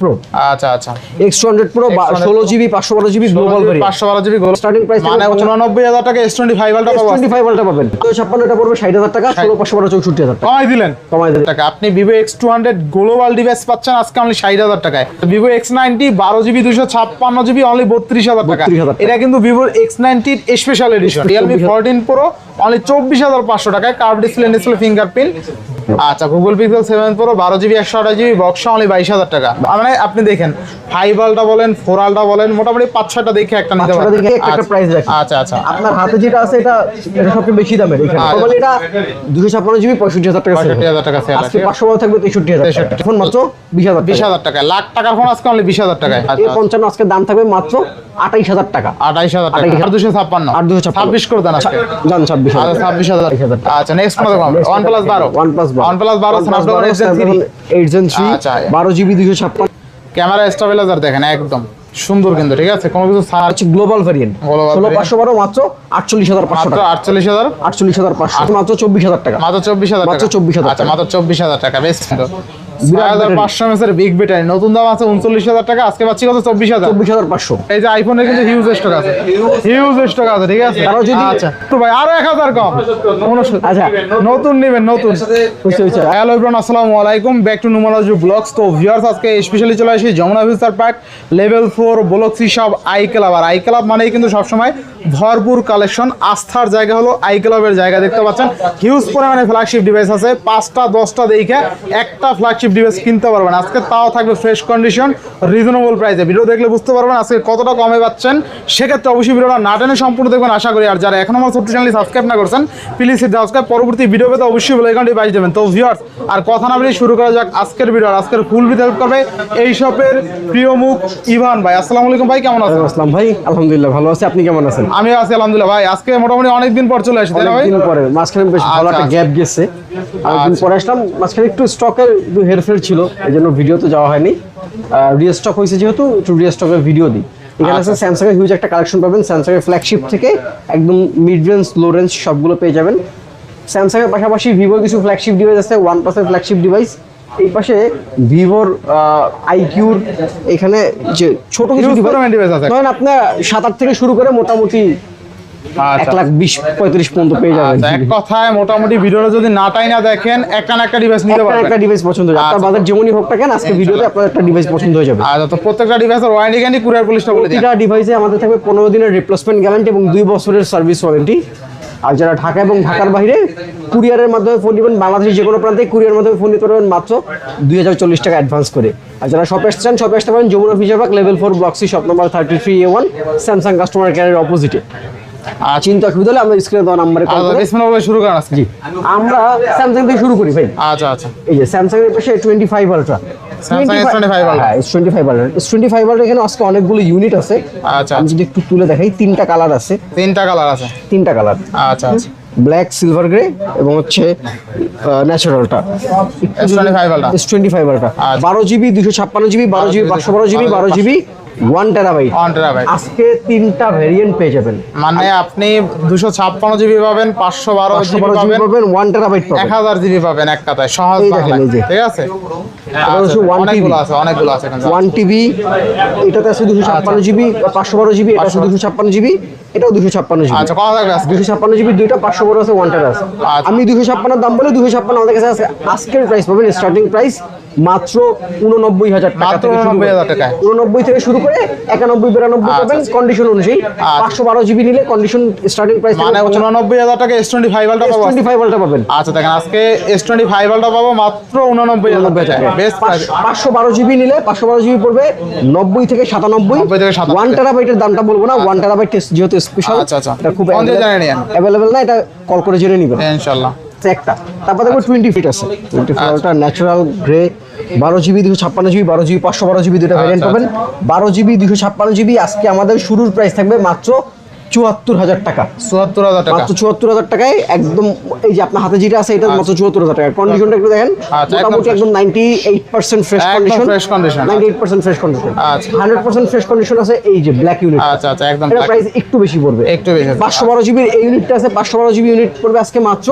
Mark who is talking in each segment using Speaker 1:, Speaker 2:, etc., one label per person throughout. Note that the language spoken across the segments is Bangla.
Speaker 1: প্রো
Speaker 2: আচ্ছা আচ্ছা।
Speaker 1: এক্স হান্ড্রেড প্রো ষোলো জিবি পাঁচশো বারো জিবি গ্লোবাল
Speaker 2: পাঁচশো বারো জিবি
Speaker 1: Starting
Speaker 2: মানে হাজার টাকা এস টোয়েন্টি ফাইভ আলটা পাবো।
Speaker 1: টোয়েন্টি ফাইভ আলটা পাবেন। তো ছাপ্পান্ন পড়বে ষাট হাজার টাকা ষোলো পাঁচশো বারো চৌষট্টি হাজার টাকা।
Speaker 2: কমাই দিলেন।
Speaker 1: কমাই দেবে
Speaker 2: টাকা। আপনি Vivo X two hundred global device পাচ্ছেন আজকে অনলি ষাট হাজার টাকায়। ভিভো এক্স নাইনটি বারো জিবি দুশো ছাপ্পান্ন জিবি অনলি বত্রিশ হাজার টাকা।
Speaker 1: 32,000 টাকা।
Speaker 2: এটা কিন্তু ভিভোর X নাইনটির special edition Realme fourteen pro only চব্বিশ হাজার পাঁচশো টাকায়। কার্ভ ডিসপ্লে ডিসপ্লে ফিঙ্গারপ্রিন্ট আচ্ছা গুগল পিক্সেল সেভেন প্রো বারো জিবি একশো আঠাশ জিবি বক্স অনলি বাইশ হাজার টাকা। মানে আপনি দেখেন ফাইভ আলটা বলেন ফোর আলটা বলেন মোটামুটি পাঁচ ছয়টা দেখে একটা নিতে পারেন
Speaker 1: একটা price রাখি।
Speaker 2: আচ্ছা আচ্ছা।
Speaker 1: আপনার হাতে যেটা আছে এটা এটা সবচেয়ে বেশি দামের। এখানে
Speaker 2: আচ্ছা।
Speaker 1: এটা দুশো ছাপ্পান্ন জিবি পঁয়ষট্টি হাজার টাকা হয়।
Speaker 2: 65,000 টাকা হয়,
Speaker 1: আজকে। পাঁচশো বারো থাকবে তেষট্টি হাজার
Speaker 2: 63
Speaker 1: মাত্র বিশ হাজার
Speaker 2: বিশ হাজার টাকা। লাখ টাকার ফোন আজকে অনলি বিশ হাজার টাকায়।
Speaker 1: পঞ্চান্ন আজকে দাম থাকবে মাত্র আটাইশ হাজার টাকা।
Speaker 2: আঠাইশ হাজার টাকা।
Speaker 1: 28,000
Speaker 2: আর দুশো ছাপ্পান্ন।
Speaker 1: আর 256
Speaker 2: ছাব্বিশ করে দেন
Speaker 1: জান ছাব্বিশ হাজার।
Speaker 2: ছাব্বিশ হাজার। আচ্ছা নেক্সট মতো ওয়ান প্লাস বারো।
Speaker 1: ওয়ান প্লাস
Speaker 2: ওয়ান প্লাস বারো এইট জেন থ্রি।
Speaker 1: বারো জিবি দুশো ছাপ্পান্ন।
Speaker 2: ক্যামেরা স্টেবিলাইজার দেখেন একদম। সুন্দর কিন্তু ঠিক আছে? কোনো কিছু ছাড়
Speaker 1: হচ্ছে গ্লোবাল ভেরিয়েন্ট ষোলো পাঁচশো বারো মাত্র আটচল্লিশ হাজার পাঁচশো টাকা।
Speaker 2: আটচল্লিশ হাজার?
Speaker 1: আটচল্লিশ হাজার পাঁচশো মাত্র চব্বিশ হাজার টাকা।
Speaker 2: মাত্র চব্বিশ হাজার
Speaker 1: মাত্র
Speaker 2: টাকা।
Speaker 1: 24,000
Speaker 2: আচ্ছা মাত্র চব্বিশ হাজার টাকা বেশ। বিগ নতুন দাম আছে টাকা আজকে পাচ্ছি কত? এই যে আইফোনের কিন্তু হিউজ স্টক আছে। হিউজ স্টক আছে ঠিক আছে?
Speaker 1: যদি-
Speaker 2: আচ্ছা ভাই আরও এক হাজার কম।
Speaker 1: আচ্ছা।
Speaker 2: নতুন নেবেন নতুন। হ্যালো আসসালামু আলাইকুম। ব্যাক টু নুমারাজু ব্লগস তো ভিউয়ার্স আজকে স্পেশালি চলে আসি Jamuna park level four block C সব আই ক্লাব আর আই ক্লাব মানেই কিন্তু সবসময় ভরপুর কালেকশন, আস্থার জায়গা হলো আই ক্লাবের জায়গা, দেখতে পাচ্ছেন? হিউজ পরিমাণে ফ্ল্যাগশিপ ডিভাইস আছে, পাঁচটা, দশটা দেখে একটা ফ্ল্যাগশিপ ডিভাইস কিনতে পারবেন। আজকে তাও থাকবে ফ্রেশ কন্ডিশন রিজনেবল প্রাইসে ভিডিও দেখলে বুঝতে পারবেন আজকে কতটা কমে পাচ্ছেন। সেক্ষেত্রে অবশ্যই ভিডিওটা না টেনে সম্পূর্ণ দেখবেন, আশা করি। আর যারা এখন আমার ছোট্ট চ্যানেল সাবস্ক্রাইব না করছেন প্লিজ সাবস্ক্রাইব পরবর্তী ভিডিও পেতে অবশ্যই বেল আইকনটি বাজিয়ে দেবেন। তো ভিউয়ার্স আর কথা না বলে শুরু করা যাক আজকের ভিডিও আর আজকের ফুল ভিডিও হেল্প করবে এই শপের প্রিয় মুখ ইভান ভাই। আসসালামু আলাইকুম ভাই, কেমন আছেন?
Speaker 1: আসসালাম ভাই, আলহামদুলিল্লাহ ভালো আছি। আপনি কেমন আছেন?
Speaker 2: আমি আছি আলহামদুলিল্লাহ। ভাই আজকে মোটামুটি অনেক দিন পর চলে না ভাই?
Speaker 1: অনেকদিন পরে মাঝখানে বেশ ভালো একটা
Speaker 2: আচ্ছা,
Speaker 1: গ্যাপ গেছে। আর অনেকদিন পরে আসলাম মাঝখানে একটু স্টকের একটু হেরফের ছিল এই জন্য ভিডিওতে যাওয়া হয়নি। রিস্টক হয়েছে যেহেতু একটু রিস্টকের ভিডিও দিই। এখানে আছে স্যামসাং এর হিউজ একটা কালেকশন পাবেন স্যামসাং এর ফ্ল্যাগশিপ থেকে একদম মিড রেঞ্জ লো রেঞ্জ সবগুলো পেয়ে যাবেন। স্যামসাং এর পাশাপাশি ভিভোর কিছু ফ্ল্যাগশিপ ডিভাইস আছে ওয়ান প্লাসের ফ্ল্যাগশিপ ডিভাইস এই পাশে ভিভোর আইকিউর এখানে যে ছোট কিছু। ধরেন আপনার সাত আট থেকে শুরু করে মোটামুটি এক
Speaker 2: আচ্ছা
Speaker 1: লাখ বিশ পঁয়ত্রিশ পর্যন্ত পেয়ে যাবেন।
Speaker 2: আচ্ছা, এক কথায় মোটামুটি ভিডিওটা যদি না দেখেন একটা না একটা ডিভাইস নিতে
Speaker 1: একটা ডিভাইস পছন্দ হয়ে আপনার
Speaker 2: আচ্ছা।
Speaker 1: বাজার যেমনই হোক না কেন আজকে ভিডিওতে আপনার একটা ডিভাইস পছন্দ হয়ে যাবে।
Speaker 2: আচ্ছা তো প্রত্যেকটা ডিভাইসের ওয়ারেন্টি গ্যারান্টি কুরিয়ার পুলিশটা বলে দিন।
Speaker 1: প্রতিটা ডিভাইসে আমাদের থাকবে পনেরো দিনের রিপ্লেসমেন্ট গ্যারান্টি এবং দুই বছরের সার্ভিস ওয়ারেন্টি আর যারা ঢাকা এবং ঢাকার বাইরে কুরিয়ারের মাধ্যমে ফোন নেবেন বাংলাদেশের যে কোনো প্রান্তে কুরিয়ার মাধ্যমে ফোন নিতে পারবেন মাত্র দুই হাজার চল্লিশ টাকা অ্যাডভান্স করে। আর যারা শপে আসতে চান শপে আসতে পারেন Jamuna future park level four block C shop number thirty three A one Samsung customer কেয়ারের অপোজিটে আর চিন্তা অসুবিধা হলে আমরা স্ক্রিনে দেওয়া নাম্বারে কল
Speaker 2: আচ্ছা
Speaker 1: করে
Speaker 2: বিসমিল্লাহ বলে শুরু আজকে।
Speaker 1: আমরা স্যামসাং থেকে শুরু করি ভাই।
Speaker 2: আচ্ছা আচ্ছা।
Speaker 1: এই যে স্যামসাং এর পাশে twenty five ultra
Speaker 2: Samsung S25 Ultra।
Speaker 1: S twenty five ultra S twenty five ultra এখানে আজকে অনেকগুলো ইউনিট আছে।
Speaker 2: আচ্ছা।
Speaker 1: আমি যদি একটু তুলে দেখাই তিনটা কালার আছে।
Speaker 2: তিনটা কালার আছে।
Speaker 1: তিনটা কালার
Speaker 2: আচ্ছা আচ্ছা।
Speaker 1: ব্ল্যাক সিলভার গ্রে এবং হচ্ছে ন্যাচারালটা এস টোয়েন্টি
Speaker 2: আচ্ছা।
Speaker 1: বারো জিবি দুশো ছাপ্পান্ন জিবি বারো জিবি পাঁচশো বারো জিবি বারো GB one terabyte
Speaker 2: one terabyte
Speaker 1: আজকে তিনটা ভেরিয়েন্ট পেয়ে যাবেন।
Speaker 2: মানে আপনি দুশো ছাপ্পান্ন জিবি পাবেন পাঁচশো বারো জিবি পাবেন
Speaker 1: ওয়ান টেরাবাইট
Speaker 2: এক হাজার জিবি পাবেন এক কথায় সহজ। ঠিক আছে?
Speaker 1: হচ্ছে
Speaker 2: আচ্ছা,
Speaker 1: 1
Speaker 2: অনেকগুলো
Speaker 1: TB
Speaker 2: আছে অনেকগুলো আছে এখানে
Speaker 1: ওয়ান টিবি এটাতে আছে দুশো ছাপ্পান্ন জিবি পাঁচশো বারো জিবি এটা আছে দুশো ছাপ্পান্ন জিবি এটাও দুশো ছাপ্পান্ন জিবি।
Speaker 2: আচ্ছা
Speaker 1: দুশো ছাপ্পান্ন দুইটা পাঁচশো বারো আছে ওয়ান আছে।
Speaker 2: আচ্ছা।
Speaker 1: আমি দুশো ছাপ্পান্নের দাম বলে দুশো ছাপ্পান্ন আমাদের কাছে আছে। আজকের প্রাইস পাবেন স্টার্টিং প্রাইস মাত্র উননব্বই হাজার টাকা থেকে শুরু করে।
Speaker 2: 89,000 টাকায়।
Speaker 1: উননব্বই থেকে শুরু করে একানব্বই বিরানব্বই
Speaker 2: আচ্ছা,
Speaker 1: পাবেন কন্ডিশন অনুযায়ী। পাঁচশো বারো জিবি নিলে কন্ডিশন স্টার্টিং প্রাইস
Speaker 2: মানে উননব্বই হাজার টাকা S twenty five ultra
Speaker 1: twenty five পাবেন।
Speaker 2: আচ্ছা দেখেন আজকে এস টোয়েন্টি ফাইভ পাবো মাত্র উননব্বই হাজার টাকা। বেস্ট
Speaker 1: পাঁচশো বারো জিবি নিলে পাঁচশো বারো জিবি পড়বে নব্বই থেকে সাতানব্বই।
Speaker 2: 90 থেকে 97
Speaker 1: ওয়ান টেরাবাইটের দামটা বলব না ওয়ান টেরাবাইট যেহেতু স্পেশাল
Speaker 2: আচ্ছা, আচ্ছা।
Speaker 1: এটা খুব। অ্যাভেলেবেল না। এটা কল করে জেনে নিবেন
Speaker 2: ইনশাল্লাহ
Speaker 1: একটা। তারপর দেখব টোয়েন্টি ফিট আছে। টোয়েন্টি ফোরটা ন্যাচারাল গ্রে বারো জিবি দুশো ছাপ্পান্ন জিবি বারো জিবি পাঁচশো বারো জিবি দুটো ভ্যারিয়েন্ট
Speaker 2: আচ্ছা,
Speaker 1: পাবেন। বারো জিবি দুশো ছাপ্পান্ন জিবি আজকে আমাদের শুরুর প্রাইস থাকবে মাত্র চুয়াত্তর হাজার টাকা।
Speaker 2: চুয়াত্তর হাজার টাকা।
Speaker 1: মাত্র চুয়াত্তর হাজার টাকায় একদম এই যে আপনার হাতে যেটা আছে এটা মাত্র চুয়াত্তর হাজার টাকা। কন্ডিশনটা একটু দেখেন।
Speaker 2: আচ্ছা,
Speaker 1: মোটামুটি একদম ninety eight percent fresh condition
Speaker 2: fresh condition।
Speaker 1: Ninety eight percent fresh condition
Speaker 2: আচ্ছা।
Speaker 1: হান্ড্রেড পার্সেন্ট ফ্রেশ কন্ডিশন আছে এই যে ব্ল্যাক ইউনিট
Speaker 2: আচ্ছা আচ্ছা একদম
Speaker 1: এটা প্রাইস একটু বেশি পড়বে।
Speaker 2: একটু বেশি
Speaker 1: পাঁচশো বারো জিবির এই ইউনিটটা আছে পাঁচশো বারো জিবি ইউনিট পড়বে আজকে মাত্র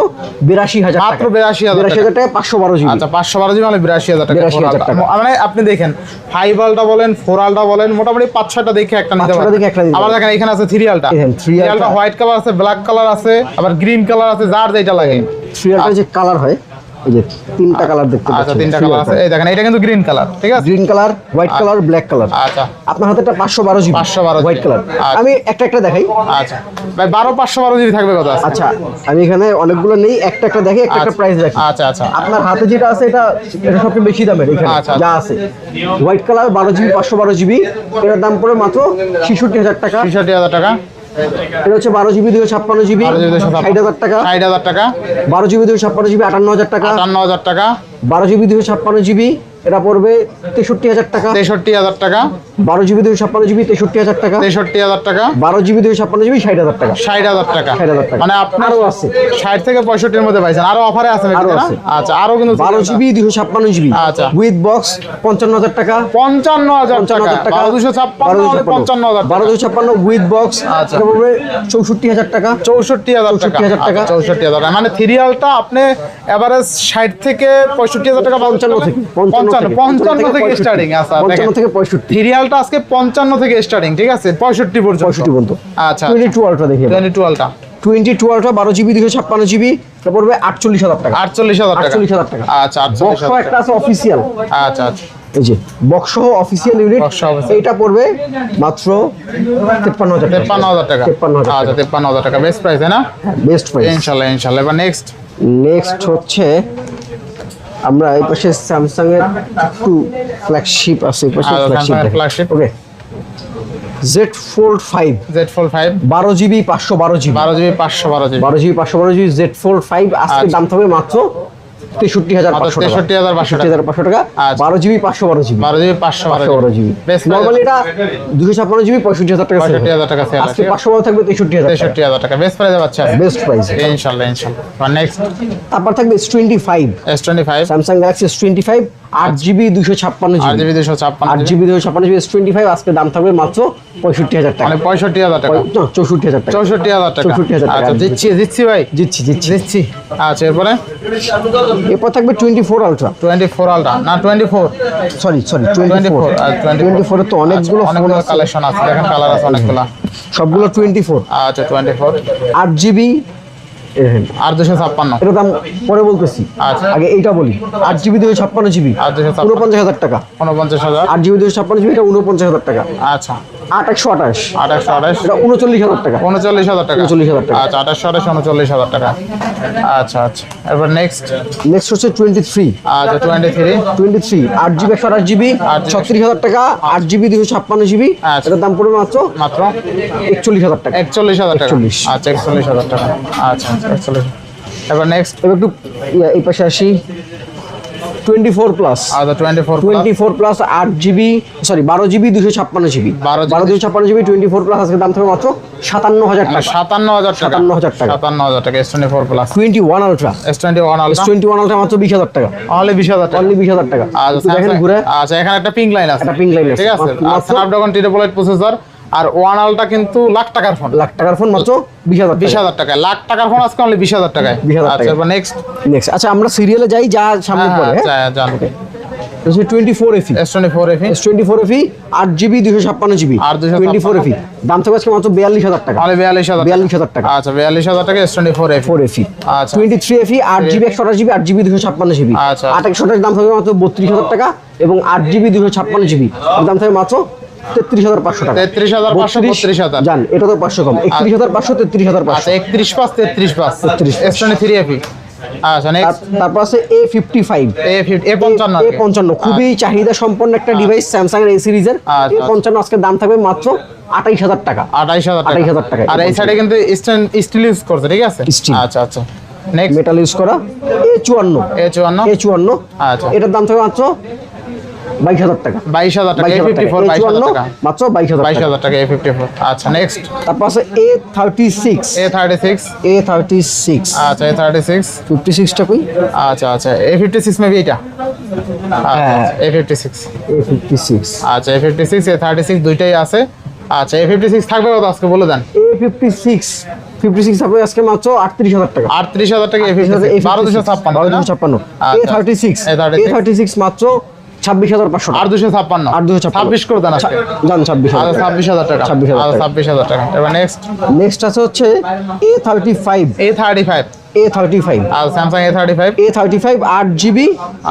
Speaker 1: বিরাশি হাজার
Speaker 2: মাত্র 82,000
Speaker 1: বিরাশি হাজার টাকা। পাঁচশো বারো জিবি
Speaker 2: আচ্ছা পাঁচশো বারো জিবি মানে বিরাশি হাজার টাকা
Speaker 1: 82,000
Speaker 2: ফোর আলটা।
Speaker 1: টাকা।
Speaker 2: মানে আপনি দেখেন ফাইভ আলটা বলেন ফোর আলটা বলেন মোটামুটি পাঁচ ছয়টা দেখে একটা নিতে পারেন আবার দেখেন এখানে আছে three ultra
Speaker 1: three
Speaker 2: three
Speaker 1: ultra.
Speaker 2: White colour আছে ব্ল্যাক কালার আছে আবার গ্রিন কালার আছে যার যেটা লাগে।
Speaker 1: থ্রিয়ালটার যে কালার হয় এই যে তিনটা কালার দেখতে
Speaker 2: আচ্ছা তিনটা কালার আছে। এই দেখেন এটা কিন্তু গ্রিন কালার ঠিক আছে?
Speaker 1: Green colour white colour black colour
Speaker 2: আচ্ছা।
Speaker 1: আপনার হাতে পাঁচশো বারো জিবি।
Speaker 2: 512
Speaker 1: হোয়াইট কালার
Speaker 2: আচ্ছা।
Speaker 1: আমি একটা একটা দেখাই।
Speaker 2: আচ্ছা। ভাই বারো পাঁচশো বারো জিবি থাকবে কথা আছে।
Speaker 1: আচ্ছা আমি এখানে অনেকগুলো নেই একটা একটা দেখে একটা একটা
Speaker 2: আচ্ছা।
Speaker 1: প্রাইস রাখি
Speaker 2: আচ্ছা আচ্ছা।
Speaker 1: আপনার হাতে যেটা আছে এটা এটা সবচেয়ে বেশি দামের এখানে
Speaker 2: আচ্ছা।
Speaker 1: যা আছে। হোয়াইট কালার বারো জিবি পাঁচশো বারো জিবি। এটার দাম পড়ে মাত্র ছেষট্টি হাজার টাকা।
Speaker 2: ছেষট্টি হাজার টাকা।
Speaker 1: এটা হচ্ছে বারো জিবি দুশো ছাপ্পান্ন জিবি ষাট হাজার টাকা।
Speaker 2: ষাট হাজার টাকা।
Speaker 1: বারো জিবি দুশো ছাপ্পান্ন জিবি আটান্ন হাজার টাকা।
Speaker 2: আটান্ন হাজার টাকা।
Speaker 1: বারো জিবি দুশো ছাপ্পান্ন জিবি এটা পড়বে তেষট্টি হাজার টাকা
Speaker 2: তেষট্টি হাজার টাকা
Speaker 1: বারো জিবি দুশো ছাপ্পান্ন জিবি তেষট্টি হাজার টাকা
Speaker 2: তেষট্টি হাজার টাকা
Speaker 1: বারো জিবি দুশো ছাপ্পান্ন জিবি ষাট হাজার টাকা
Speaker 2: ষাট হাজার টাকা
Speaker 1: 60,000 টাকা।
Speaker 2: মানে আপনার
Speaker 1: আরও আছে।
Speaker 2: ষাট থেকে পঁয়ষট্টির মধ্যে পাইছেন আরও অফারে আছে আরও
Speaker 1: আছে।
Speaker 2: আচ্ছা আরও কিন্তু
Speaker 1: বারো জিবি দুশো ছাপ্পান্ন জিবি
Speaker 2: আচ্ছা।
Speaker 1: উইথ বক্স পঞ্চান্ন হাজার টাকা
Speaker 2: পঞ্চান্ন হাজার
Speaker 1: পঞ্চান্ন হাজার টাকা
Speaker 2: দুশো ছাপ্পান্ন পঞ্চান্ন হাজার
Speaker 1: বারো দুশো ছাপ্পান্ন উইথ বক্স
Speaker 2: আচ্ছা।
Speaker 1: পড়বে চৌষট্টি হাজার টাকা
Speaker 2: চৌষট্টি হাজার টাকা
Speaker 1: 64,000 টাকা।
Speaker 2: আচ্ছা, চৌষট্টি হাজার টাকা মানে থ্রিয়ালটা আপনি এভারেজ ষাট থেকে পঁয়ষট্টি হাজার টাকা
Speaker 1: পঞ্চান্ন থেকে
Speaker 2: পঞ্চান্ন
Speaker 1: থেকে,
Speaker 2: পঞ্চান্ন থেকে স্টার্টিং আচ্ছা
Speaker 1: পঞ্চান্ন
Speaker 2: দেখেন।
Speaker 1: থেকে পঁয়ষট্টি।
Speaker 2: থ্রিয়ালটা আজকে পঞ্চান্ন থেকে স্টার্টিং ঠিক আছে? পঁয়ষট্টি পর্যন্ত।
Speaker 1: পঁয়ষট্টি পর্যন্ত।
Speaker 2: আচ্ছা
Speaker 1: টোয়েন্টি টু আলট্রা দেখি
Speaker 2: টোয়েন্টি টুয়েলটা
Speaker 1: টোয়েন্টি টু আলট্রা বারো জিবি দুশো ছাপ্পান্ন জিবি পড়বে আটচল্লিশ হাজার টাকা।
Speaker 2: আটচল্লিশ হাজার টাকা।
Speaker 1: 48,000 টাকা।
Speaker 2: আচ্ছা
Speaker 1: বক্স একটা আছে অফিসিয়াল
Speaker 2: আচ্ছা আচ্ছা।
Speaker 1: এই যে বক্স সহ অফিসিয়াল ইউনিট
Speaker 2: Box সহ official।
Speaker 1: এইটা পড়বে মাত্র তেপ্পান্ন হাজার
Speaker 2: তেপ্পান্ন হাজার টাকা।
Speaker 1: তেপ্পান্ন হাজার
Speaker 2: আচ্ছা তেপ্পান্ন হাজার টাকা। বেস্ট প্রাইস না?
Speaker 1: বেস্ট প্রাইস
Speaker 2: ইনশাল্লাহ ইনশাল্লাহ। এবার নেক্সট
Speaker 1: নেক্সট হচ্ছে আমরা এই পাশে স্যামসাং এর একটু ফ্ল্যাগশিপ আছে এই পাশে flagship okay Z fold five
Speaker 2: Z four five
Speaker 1: বারো জিবি পাঁচশো বারো জিবি
Speaker 2: বারো জিবি পাঁচশো বারো জিবি
Speaker 1: বারো জিবি পাঁচশো বারো জিবি জেড ফোল্ড ফাইভ আজকে
Speaker 2: আচ্ছা।
Speaker 1: দাম থাকবে মাত্র তেষট্টি হাজার পাঁচশো টাকা।
Speaker 2: 63,500
Speaker 1: তেষট্টি হাজার পাঁচশো টাকা।
Speaker 2: আচ্ছা।
Speaker 1: বারো জিবি পাঁচশো বারো জিবি।
Speaker 2: বারো জিবি পাঁচশো
Speaker 1: বারো জিবি। নর্মালি এটা দুশো ছাপ্পান্ন জিবি পঁয়ষট্টি হাজার টাকা
Speaker 2: 65,000 টাকা
Speaker 1: আজকে পাঁচশো বারো থাকবে তেষট্টি হাজার
Speaker 2: তেষট্টি হাজার টাকা। বেস্ট প্রাইসে পাচ্ছে
Speaker 1: বেস্ট প্রাইস
Speaker 2: ইনশাল্লাহ ইনশাল্লাহ। নেক্সট
Speaker 1: তারপর থাকবে S twenty five
Speaker 2: S twenty five
Speaker 1: Samsung Galaxy S twenty five আট জিবি দুশো ছাপ্পান্ন
Speaker 2: আট
Speaker 1: জিবি
Speaker 2: দুশো ছাপ্পান্ন
Speaker 1: আট জিবি দুশো ছাপ্পান্ন জিবি এস টোয়েন্টি ফাইভ আজকে দাম থাকবে মাত্র পঁয়ষট্টি হাজার টাকা।
Speaker 2: মানে পঁয়ষট্টি হাজার টাকা।
Speaker 1: চৌষট্টি হাজার টাকা।
Speaker 2: চৌষট্টি হাজার টাকা।
Speaker 1: 64,000 টাকা।
Speaker 2: আচ্ছা দিচ্ছি দিচ্ছি ভাই?
Speaker 1: জিতছি জিতছি
Speaker 2: দিচ্ছি। আচ্ছা এরপরে?
Speaker 1: এরপর থাকবে twenty four ultra
Speaker 2: twenty four ultra না twenty four
Speaker 1: sorry sorry twenty four
Speaker 2: 24 আর 24
Speaker 1: টোয়েন্টি ফোরের তো অনেকগুলো
Speaker 2: অনেকগুলো কালেকশন আছে। দেখেন কালার আছে অনেকগুলো।
Speaker 1: সবগুলো টোয়েন্টি ফোর
Speaker 2: আচ্ছা টোয়েন্টি ফোর
Speaker 1: আট জিবি
Speaker 2: আর দুশো ছাপ্পান্ন।
Speaker 1: এটা দাম পরে বলতেছি।
Speaker 2: আচ্ছা।
Speaker 1: আগে এইটা বলি। আট জিবি দুশো ছাপ্পান্ন জিবি। উনপঞ্চাশ হাজার টাকা।
Speaker 2: উনপঞ্চাশ হাজার।
Speaker 1: আট জিবি দুশো ছাপ্পান্ন জিবি এটা উনপঞ্চাশ হাজার টাকা।
Speaker 2: আচ্ছা।
Speaker 1: আট একশো আঠাশ।
Speaker 2: আঠাশশো আঠাশ।
Speaker 1: এটা উনচল্লিশ হাজার টাকা।
Speaker 2: উনচল্লিশ হাজার টাকা।
Speaker 1: 39,000 টাকা।
Speaker 2: আচ্ছা আঠাশশো আঠাশ উনচল্লিশ হাজার টাকা। আচ্ছা আচ্ছা। এরপর নেক্সট
Speaker 1: নেক্সট হচ্ছে টোয়েন্টি থ্রি
Speaker 2: আচ্ছা টোয়েন্টি থ্রি
Speaker 1: টোয়েন্টি থ্রি আট জিবি একশো আঠাশ জিবি
Speaker 2: আট
Speaker 1: ছত্রিশ হাজার টাকা আট জিবি দুশো ছাপ্পান্ন জিবি।
Speaker 2: আচ্ছা।
Speaker 1: এটার দাম পড়বে মাত্র
Speaker 2: মাত্র
Speaker 1: একচল্লিশ হাজার টাকা।
Speaker 2: একচল্লিশ হাজার টাকা।
Speaker 1: 41
Speaker 2: আচ্ছা একচল্লিশ হাজার টাকা। আচ্ছা। আচ্ছা এবার নেক্সট
Speaker 1: এবার একটু এই পাশে আসি। টোয়েন্টি ফোর প্লাস
Speaker 2: আচ্ছা twenty four
Speaker 1: twenty four plus আট জিবি সরি বারো জিবি দুশো ছাপ্পান্ন জিবি
Speaker 2: 12
Speaker 1: বারো দুশো ছাপ্পান্ন জিবি টোয়েন্টি ফোর প্লাস আজকে দাম থাকবে মাত্র সাতান্ন হাজার টাকা।
Speaker 2: সাতান্ন হাজার টাকা।
Speaker 1: 57,000 টাকা।
Speaker 2: সাতান্ন হাজার টাকা S twenty four plus
Speaker 1: twenty one ultra
Speaker 2: S twenty one ultra
Speaker 1: twenty one ultra মাত্র বিশ হাজার টাকা।
Speaker 2: অনলি বিশ হাজার
Speaker 1: অনলি বিশ হাজার টাকা।
Speaker 2: আচ্ছা
Speaker 1: দেখেন ঘুরে।
Speaker 2: আচ্ছা এখানে একটা পিঙ্ক লাইন আছে।
Speaker 1: একটা pink line
Speaker 2: ঠিক আছে। স্ন্যাপড্রাগন এইট প্রসেসর আর ওয়ান আলটা কিন্তু লাখ টাকার ফোন।
Speaker 1: লাখ টাকার ফোন মাত্র বিশ হাজার
Speaker 2: বিশ হাজার টাকায়। লাখ টাকার ফোন আজকে অনলি বিশ হাজার টাকায়।
Speaker 1: 20,000
Speaker 2: আচ্ছা
Speaker 1: টাকায়।
Speaker 2: এবার নেক্সট
Speaker 1: নেক্সট আচ্ছা আমরা সিরিয়ালে যাই যা সামনে পড়ে। হ্যাঁ
Speaker 2: জানো
Speaker 1: twenty four F E
Speaker 2: S twenty four F E
Speaker 1: S twenty four F E আট জিবি দুশো ছাপ্পান্ন জিবি
Speaker 2: আর 256
Speaker 1: টোয়েন্টি ফোর এফি দাম থাকবে আজকে মাত্র বিয়াল্লিশ হাজার টাকা।
Speaker 2: অনলি বিয়াল্লিশ হাজার
Speaker 1: বিয়াল্লিশ হাজার টাকা।
Speaker 2: আচ্ছা বিয়াল্লিশ হাজার টাকা S twenty four F E
Speaker 1: four F E
Speaker 2: আচ্ছা।
Speaker 1: টোয়েন্টি থ্রি এফি আট জিবি একশো আঠাশ জিবি আট জিবি দুশো ছাপ্পান্ন জিবি
Speaker 2: আচ্ছা।
Speaker 1: আট একশো আঠাশ দাম থাকবে মাত্র বত্রিশ হাজার টাকা এবং আট জিবি দুশো ছাপ্পান্ন জিবি দাম থাকবে মাত্র তেত্রিশ হাজার পাঁচশো টাকা।
Speaker 2: তেত্রিশ হাজার পাঁচশো বত্রিশ হাজার।
Speaker 1: জান এটা তো পাঁচশো কম। একত্রিশ হাজার পাঁচশো তেত্রিশ হাজার পাঁচশো।
Speaker 2: আচ্ছা একত্রিশ পাঁচ তেত্রিশ পাঁচ।
Speaker 1: 33
Speaker 2: এস থ্রি এফি আচ্ছা নেক্সট
Speaker 1: তার- তারপর আছে এ ফিফটি ফাইভ
Speaker 2: এ পঞ্চান্ন
Speaker 1: এ পঞ্চান্ন খুবই চাহিদা সম্পন্ন একটা ডিভাইস স্যামসাং এর এই সিরিজের।
Speaker 2: আচ্ছা।
Speaker 1: এ পঞ্চান্ন আজকে দাম থাকবে মাত্র আঠাইশ হাজার টাকা।
Speaker 2: আঠাইশ হাজার টাকা।
Speaker 1: 28,000 টাকা।
Speaker 2: আর এই সাইডে কিন্তু স্টিল ইউজ করছে ঠিক আছে? আচ্ছা আচ্ছা। নেক্সট
Speaker 1: মেটাল ইউজ করা। এ চুয়ান্ন।
Speaker 2: এ চুয়ান্ন।
Speaker 1: এ চুয়ান্ন।
Speaker 2: আচ্ছা।
Speaker 1: এটার দাম থাকবে মাত্র বাইশ হাজার টাকা
Speaker 2: বাইশ হাজার টাকা এ ফিফটি ফোর বাইশ হাজার
Speaker 1: A54
Speaker 2: টাকা
Speaker 1: মাত্র বাইশ হাজার
Speaker 2: বাইশ হাজার টাকা এ ফিফটি ফোর আচ্ছা নেক্সট
Speaker 1: তারপর আছে A thirty six
Speaker 2: A thirty six
Speaker 1: A thirty six
Speaker 2: আচ্ছা এ থার্টি সিক্স
Speaker 1: ফিফটি সিক্সটা কই
Speaker 2: আচ্ছা আচ্ছা এ ফিফটি সিক্স মেবি এটা
Speaker 1: হ্যাঁ।
Speaker 2: A fifty six
Speaker 1: A fifty six
Speaker 2: আচ্ছা A fifty six A thirty six দুইটাই আছে আচ্ছা এ ফিফটি সিক্স থাকবে কত আজকে বলে দেন
Speaker 1: A fifty six fifty six থাকবে আজকে মাত্র আটত্রিশ হাজার টাকা
Speaker 2: আটত্রিশ হাজার টাকা এ ফিফটি বারো দুশো ছাপ্পান্ন
Speaker 1: বারো? দুশো ছাপ্পান্ন এ
Speaker 2: আচ্ছা।
Speaker 1: Thirty six A thirty six মাত্র ছাব্বিশ হাজার পাঁচশো
Speaker 2: আর দুশো ছাপ্পান্ন।
Speaker 1: আর দুশো
Speaker 2: ছাব্বিশ করে দেন আজকে
Speaker 1: ছাব্বিশ
Speaker 2: আচ্ছা
Speaker 1: হাজার
Speaker 2: ছাব্বিশ হাজার টাকা। ছাব্বিশ
Speaker 1: হাজার
Speaker 2: ছাব্বিশ হাজার টাকা। এবার নেক্সট
Speaker 1: নেক্সট আছে হচ্ছে A thirty five
Speaker 2: A thirty five
Speaker 1: A thirty five
Speaker 2: R Samsung A thirty five
Speaker 1: A thirty five আট জিবি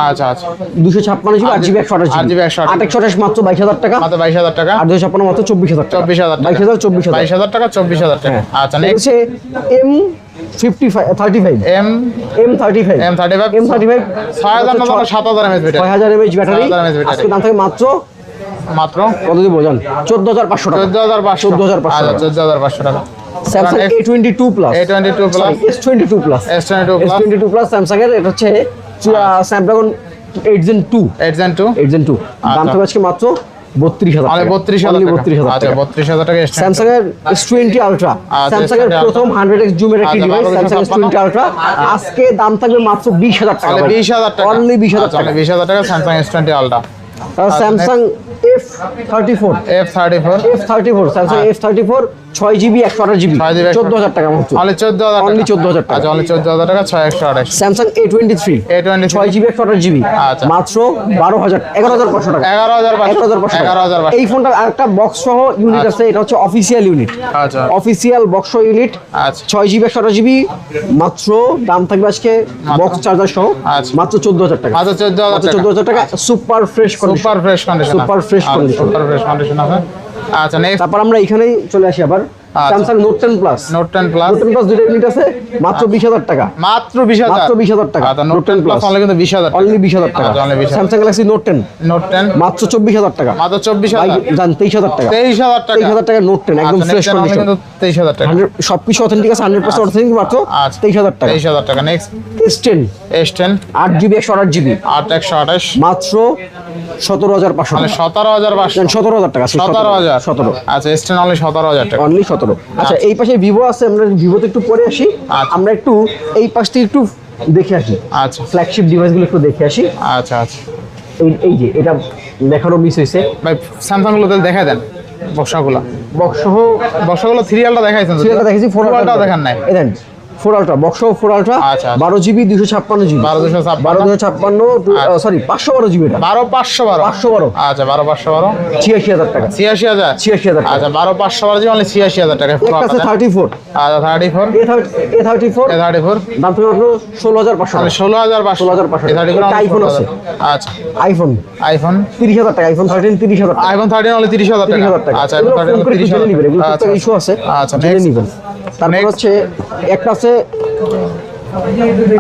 Speaker 2: আচ্ছা আচ্ছা।
Speaker 1: দুশো ছাপ্পান্ন জিবি আট জিবি একশো আঠাশ
Speaker 2: আট GB, একশো আঠাশ।
Speaker 1: আট একশো আঠাশ মাত্র বাইশ হাজার টাকা।
Speaker 2: মাত্র বাইশ হাজার টাকা?
Speaker 1: আর দুশো ছাপ্পান্ন মাত্র চব্বিশ হাজার
Speaker 2: চব্বিশ হাজার
Speaker 1: বাইশ হাজার চব্বিশ হাজার।
Speaker 2: বাইশ হাজার টাকা চব্বিশ হাজার টাকা। আচ্ছা next
Speaker 1: M fifty five thirty five
Speaker 2: M
Speaker 1: M thirty five
Speaker 2: M thirty five
Speaker 1: M thirty five
Speaker 2: ছয় হাজার না সাত হাজার এমএস
Speaker 1: ছয়
Speaker 2: ব্যাটারি
Speaker 1: হাজার এমএইচ ব্যাটারি
Speaker 2: 6000 mAh ব্যাটারি।
Speaker 1: আজকে দাম থাকে মাত্র?
Speaker 2: মাত্র?
Speaker 1: কত দিব জান? চোদ্দ হাজার পাঁচশো টাকা।
Speaker 2: চোদ্দ হাজার পাঁচশো।
Speaker 1: 14,500
Speaker 2: আচ্ছা
Speaker 1: টাকা।
Speaker 2: চোদ্দ হাজার পাঁচশো টাকা।
Speaker 1: Samsung A22 Plus
Speaker 2: A22 Plus S22
Speaker 1: Plus
Speaker 2: S22
Speaker 1: Plus S22 Plus Samsung এর এটা হচ্ছে Snapdragon 8 Gen 2
Speaker 2: 8 Gen 2
Speaker 1: 8 Gen 2 দাম তো আজকে মাত্র 32000
Speaker 2: মানে
Speaker 1: 32000 32000
Speaker 2: আচ্ছা 32000 টাকা
Speaker 1: Samsung এর S20
Speaker 2: Ultra
Speaker 1: Samsung এর প্রথম 100x জুমের একটি ডিভাইস
Speaker 2: Samsung
Speaker 1: S20 Ultra আজকে দাম থাকবে মাত্র 20000 টাকা
Speaker 2: 20000 টাকা
Speaker 1: অনলি
Speaker 2: 20000
Speaker 1: টাকা
Speaker 2: 20000 টাকা Samsung S20 Ultra
Speaker 1: আর Samsung F34 F34 F34 Samsung F34 ছয় জিবি একশো আঠাশ জিবি
Speaker 2: 6GB,
Speaker 1: চোদ্দ হাজার টাকা মাত্র।
Speaker 2: অনলি চোদ্দ হাজার
Speaker 1: Only 14,000 টাকা।
Speaker 2: আচ্ছা অনলি চোদ্দ হাজার টাকা ছয় একশো আঠাশ।
Speaker 1: Samsung A twenty three
Speaker 2: A23
Speaker 1: ছয় জিবি একশো আঠাশ জিবি
Speaker 2: আচ্ছা।
Speaker 1: মাত্র বারো হাজার এগারো হাজার পাঁচশো টাকা।
Speaker 2: এগারো হাজার
Speaker 1: এগারো হাজার পাঁচশো
Speaker 2: এগারো হাজার
Speaker 1: এই ফোনটা আরেকটা বক্স সহ ইউনিট আছে এটা হচ্ছে অফিসিয়াল ইউনিট
Speaker 2: আচ্ছা।
Speaker 1: অফিসিয়াল বক্স ইউনিট ছয় জিবি একশো আঠাশ জিবি মাত্র দাম থাকবে আজকে বক্স চার্জার সহ
Speaker 2: আচ্ছা।
Speaker 1: মাত্র চোদ্দ হাজার টাকা।
Speaker 2: মাত্র চোদ্দ হাজার
Speaker 1: চোদ্দ হাজার টাকা super fresh
Speaker 2: super fresh condition. Super fresh condition আছে। আচ্ছা
Speaker 1: তারপর আমরা এখানেই চলে আসি আবার। Samsung note ten plus
Speaker 2: note ten plus
Speaker 1: note ten plus দুটো ইউনিট আছে মাত্র বিশ হাজার টাকা
Speaker 2: মাত্র বিশ হাজার
Speaker 1: মাত্র 20,000 টাকা।
Speaker 2: আচ্ছা note
Speaker 1: Note
Speaker 2: ten
Speaker 1: 10
Speaker 2: plus
Speaker 1: Plus।
Speaker 2: Only কিন্তু বিশ হাজার
Speaker 1: অনলি বিশ হাজার টাকা
Speaker 2: আচ্ছা, only 20,000
Speaker 1: Samsung Galaxy note ten
Speaker 2: note ten
Speaker 1: মাত্র চব্বিশ হাজার টাকা
Speaker 2: মাত্র চব্বিশ হাজার
Speaker 1: জান তেইশ হাজার টাকা
Speaker 2: তেইশ হাজার টাকা
Speaker 1: তেইশ হাজার টাকা নোট টেন একদম
Speaker 2: আচ্ছা,
Speaker 1: ফ্রেশ কন্ডিশন
Speaker 2: কিন্তু হাজার টাকা
Speaker 1: সবকিছু অথেন্টিক আছে হান্ড্রেড পার্সেন্ট অথেন্টিক মাত্র
Speaker 2: আচ্ছা।
Speaker 1: তেইশ হাজার টাকা
Speaker 2: তেইশ হাজার টাকা next
Speaker 1: S ten
Speaker 2: S ten
Speaker 1: আট জিবি একশো আট জিবি
Speaker 2: আট একশো আঠাশ
Speaker 1: মাত্র সতেরো হাজার পাঁচশো
Speaker 2: মানে
Speaker 1: টাকা
Speaker 2: সতেরো হাজার পাঁচশো
Speaker 1: সতেরো হাজার টাকা
Speaker 2: সতেরো হাজার
Speaker 1: সতেরো
Speaker 2: আচ্ছা এস টেন অনলি সতেরো হাজার টাকা
Speaker 1: অনলি সতেরো আচ্ছা এই পাশে ভিভো আছে আমরা ভিভোতে একটু পরে আসি।
Speaker 2: আচ্ছা।
Speaker 1: আমরা একটু এই পাশ থেকে একটু দেখে আসি।
Speaker 2: আচ্ছা।
Speaker 1: ফ্ল্যাগশিপ ডিভাইসগুলো একটু দেখে আসি।
Speaker 2: আচ্ছা আচ্ছা।
Speaker 1: এই এই যে এটা দেখানো মিস হয়েছে
Speaker 2: ভাই স্যামসাংগুলো তাহলে দেখা দেন বক্সাগুলো।
Speaker 1: বক্সহ সহ
Speaker 2: বক্সাগুলো থ্রি দেখাইছেন
Speaker 1: সিরিয়ালটা দেখেছি ফোর
Speaker 2: দেখান। নাই।
Speaker 1: এই দেন four ultra box four ultra
Speaker 2: আচ্ছা, আচ্ছা।
Speaker 1: বারো জিবি দুশো ছাপ্পান্ন জিবি
Speaker 2: বারো দুশো ছাপ্পান্ন।
Speaker 1: বারো দুশো ছাপ্পান্ন সরি পাঁচশো বারো জিবি
Speaker 2: বারো পাঁচশো বারো?
Speaker 1: পাঁচশো বারো।
Speaker 2: আচ্ছা বারো পাঁচশো বারো?
Speaker 1: ছিয়াশি হাজার টাকা।
Speaker 2: ছিয়াশি হাজার?
Speaker 1: ছিয়াশি হাজার
Speaker 2: আচ্ছা বারো পাঁচশো বারো অনলি ছিয়াশি হাজার টাকা।
Speaker 1: আছে থার্টি ফোর
Speaker 2: আচ্ছা thirty four
Speaker 1: A thirty four
Speaker 2: A thirty four
Speaker 1: দাম ষোলো হাজার পাঁচশো।
Speaker 2: ষোলো হাজার পাঁচশো।
Speaker 1: 16,500
Speaker 2: এ থার্টি ফোর
Speaker 1: iPhone আছে।
Speaker 2: আচ্ছা।
Speaker 1: আইফোন
Speaker 2: আইফোন
Speaker 1: তিরিশ হাজার টাকা আইফোন থার্টিন তিরিশ হাজার
Speaker 2: আইফোন থার্টিন অনলি তিরিশ হাজার টাকা।
Speaker 1: হাজার
Speaker 2: আচ্ছা আইফোন থার্টিন তিরিশ
Speaker 1: একটু জেনে
Speaker 2: আচ্ছা
Speaker 1: ইস্যু আছে
Speaker 2: আচ্ছা
Speaker 1: নিবেন। তারপর হচ্ছে একটা আছে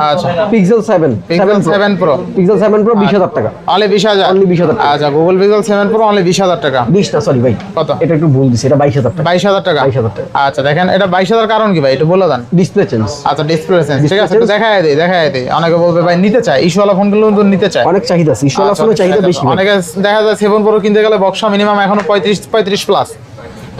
Speaker 2: আচ্ছা।
Speaker 1: Pixel seven
Speaker 2: Pixel seven pro
Speaker 1: Pixel seven pro বিশ হাজার টাকা।
Speaker 2: অনলি বিশ হাজার?
Speaker 1: Only 20,000 টাকা।
Speaker 2: আচ্ছা Google Pixel seven pro only বিশ হাজার টাকা।
Speaker 1: বিশ না সরি ভাই।
Speaker 2: কত?
Speaker 1: এটা একটু ভুল দিছি এটা বাইশ হাজার টাকা।
Speaker 2: বাইশ হাজার টাকা?
Speaker 1: 22,000 টাকা।
Speaker 2: আচ্ছা দেখেন এটা বাইশ হাজার কারণ কি ভাই? একটু বলে দেন।
Speaker 1: ডিসপ্লে চেঞ্জ
Speaker 2: আচ্ছা ডিসপ্লে চেঞ্জ ঠিক আছে একটু দেখায় দিই দেখায় দিই। অনেকে বলবে ভাই নিতে চায়? ইস্যুওয়ালা ফোনগুলো কিন্তু নিতে চায়।
Speaker 1: অনেক চাহিদা আছে।
Speaker 2: আচ্ছা,
Speaker 1: ফোনের চাহিদা বেশি
Speaker 2: অনেকে দেখা যায় সেভেন প্রো কিনতে গেলে বক্সা মিনিমাম এখনও পঁয়ত্রিশ পঁয়ত্রিশ প্লাস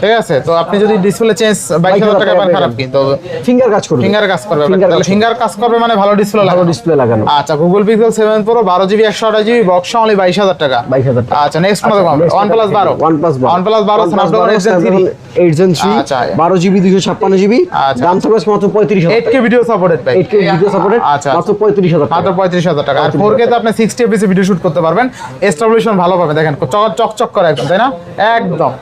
Speaker 2: ঠিক আছে? তো আপনি যদি ডিসপ্লে চেঞ্জ বাইশ হাজার টাকা পান খারাপ কি তো
Speaker 1: ফিঙ্গার কাজ করবে।
Speaker 2: ফিঙ্গার কাজ করবে তাহলে ফিঙ্গার কাজ করবে মানে ভালো ডিসপ্লে
Speaker 1: ভালো ডিসপ্লে লাগানো।
Speaker 2: আচ্ছা গুগল পিক্সেল সেভেন প্রো বারো জিবি একশো আঠাশ জিবি বক্সা অনলি বাইশ হাজার টাকা।
Speaker 1: বাইশ হাজার টাকা।
Speaker 2: আচ্ছা নেক্সট বারো। Snapdragon eight gen three
Speaker 1: gen three
Speaker 2: আচ্ছা।
Speaker 1: বারো জিবি দুশো ছাপ্পান্ন জিবি
Speaker 2: আচ্ছা।
Speaker 1: দাম থাকবে মাত্র পঁয়ত্রিশ হাজার
Speaker 2: এইট কে ভিডিও সাপোর্টেড ভাই।
Speaker 1: ভিডিও সাপোর্টেড
Speaker 2: আচ্ছা
Speaker 1: মাত্র হাজার
Speaker 2: মাত্র
Speaker 1: টাকা
Speaker 2: পঁয়ত্রিশ হাজার টাকা। আর ফোর কে তে আপনি সিক্সটি এফপিসি ভিডিও শুট করতে পারবেন। এস্টাবলিশন ভালো পাবে দেখেন চক চকচক করে একদম তাই না? একদম।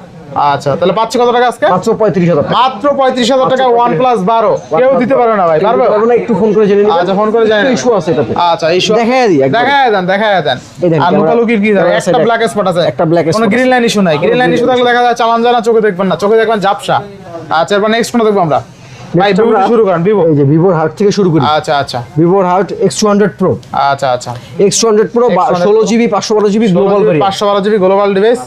Speaker 2: আচ্ছা তাহলে পাচ্ছি কত টাকা আজকে?
Speaker 1: মাত্র পঁয়ত্রিশ হাজার
Speaker 2: মাত্র পঁয়ত্রিশ হাজার টাকা ওয়ান প্লাস বারো। কেউ দিতে পারবে না ভাই পারবে?
Speaker 1: না একটু ফোন করে জেনে
Speaker 2: আচ্ছা ফোন করে জানি
Speaker 1: ইস্যু আছে এটাতে।
Speaker 2: আচ্ছা ইস্যু
Speaker 1: দেখায় দিই।
Speaker 2: দেখায় দেন দেখায় দেন। আর লুকালুকির কি একটা ব্ল্যাক স্পট আছে।
Speaker 1: একটা black
Speaker 2: কোনো গ্রিন লাইন ইস্যু নাই। গ্রিন লাইন ইস্যু থাকলে দেখা যায় চালান যায় না চোখে দেখবেন না। চোখে দেখবেন ঝাপসা। আচ্ছা এরপর নেক্সট ফোন দেখব আমরা। ভাই ভিভো শুরু করেন ভিভো
Speaker 1: এই যে ভিভোর হার্ট থেকে শুরু করি।
Speaker 2: আচ্ছা আচ্ছা।
Speaker 1: ভিভোর হার্ট এক্স টু হান্ড্রেড প্রো
Speaker 2: আচ্ছা আচ্ছা।
Speaker 1: X two hundred pro
Speaker 2: X200
Speaker 1: ষোলো জিবি পাঁচশো বারো জিবি গ্লোবাল
Speaker 2: পাঁচশো বারো জিবি গ্লোবাল ডিভাইস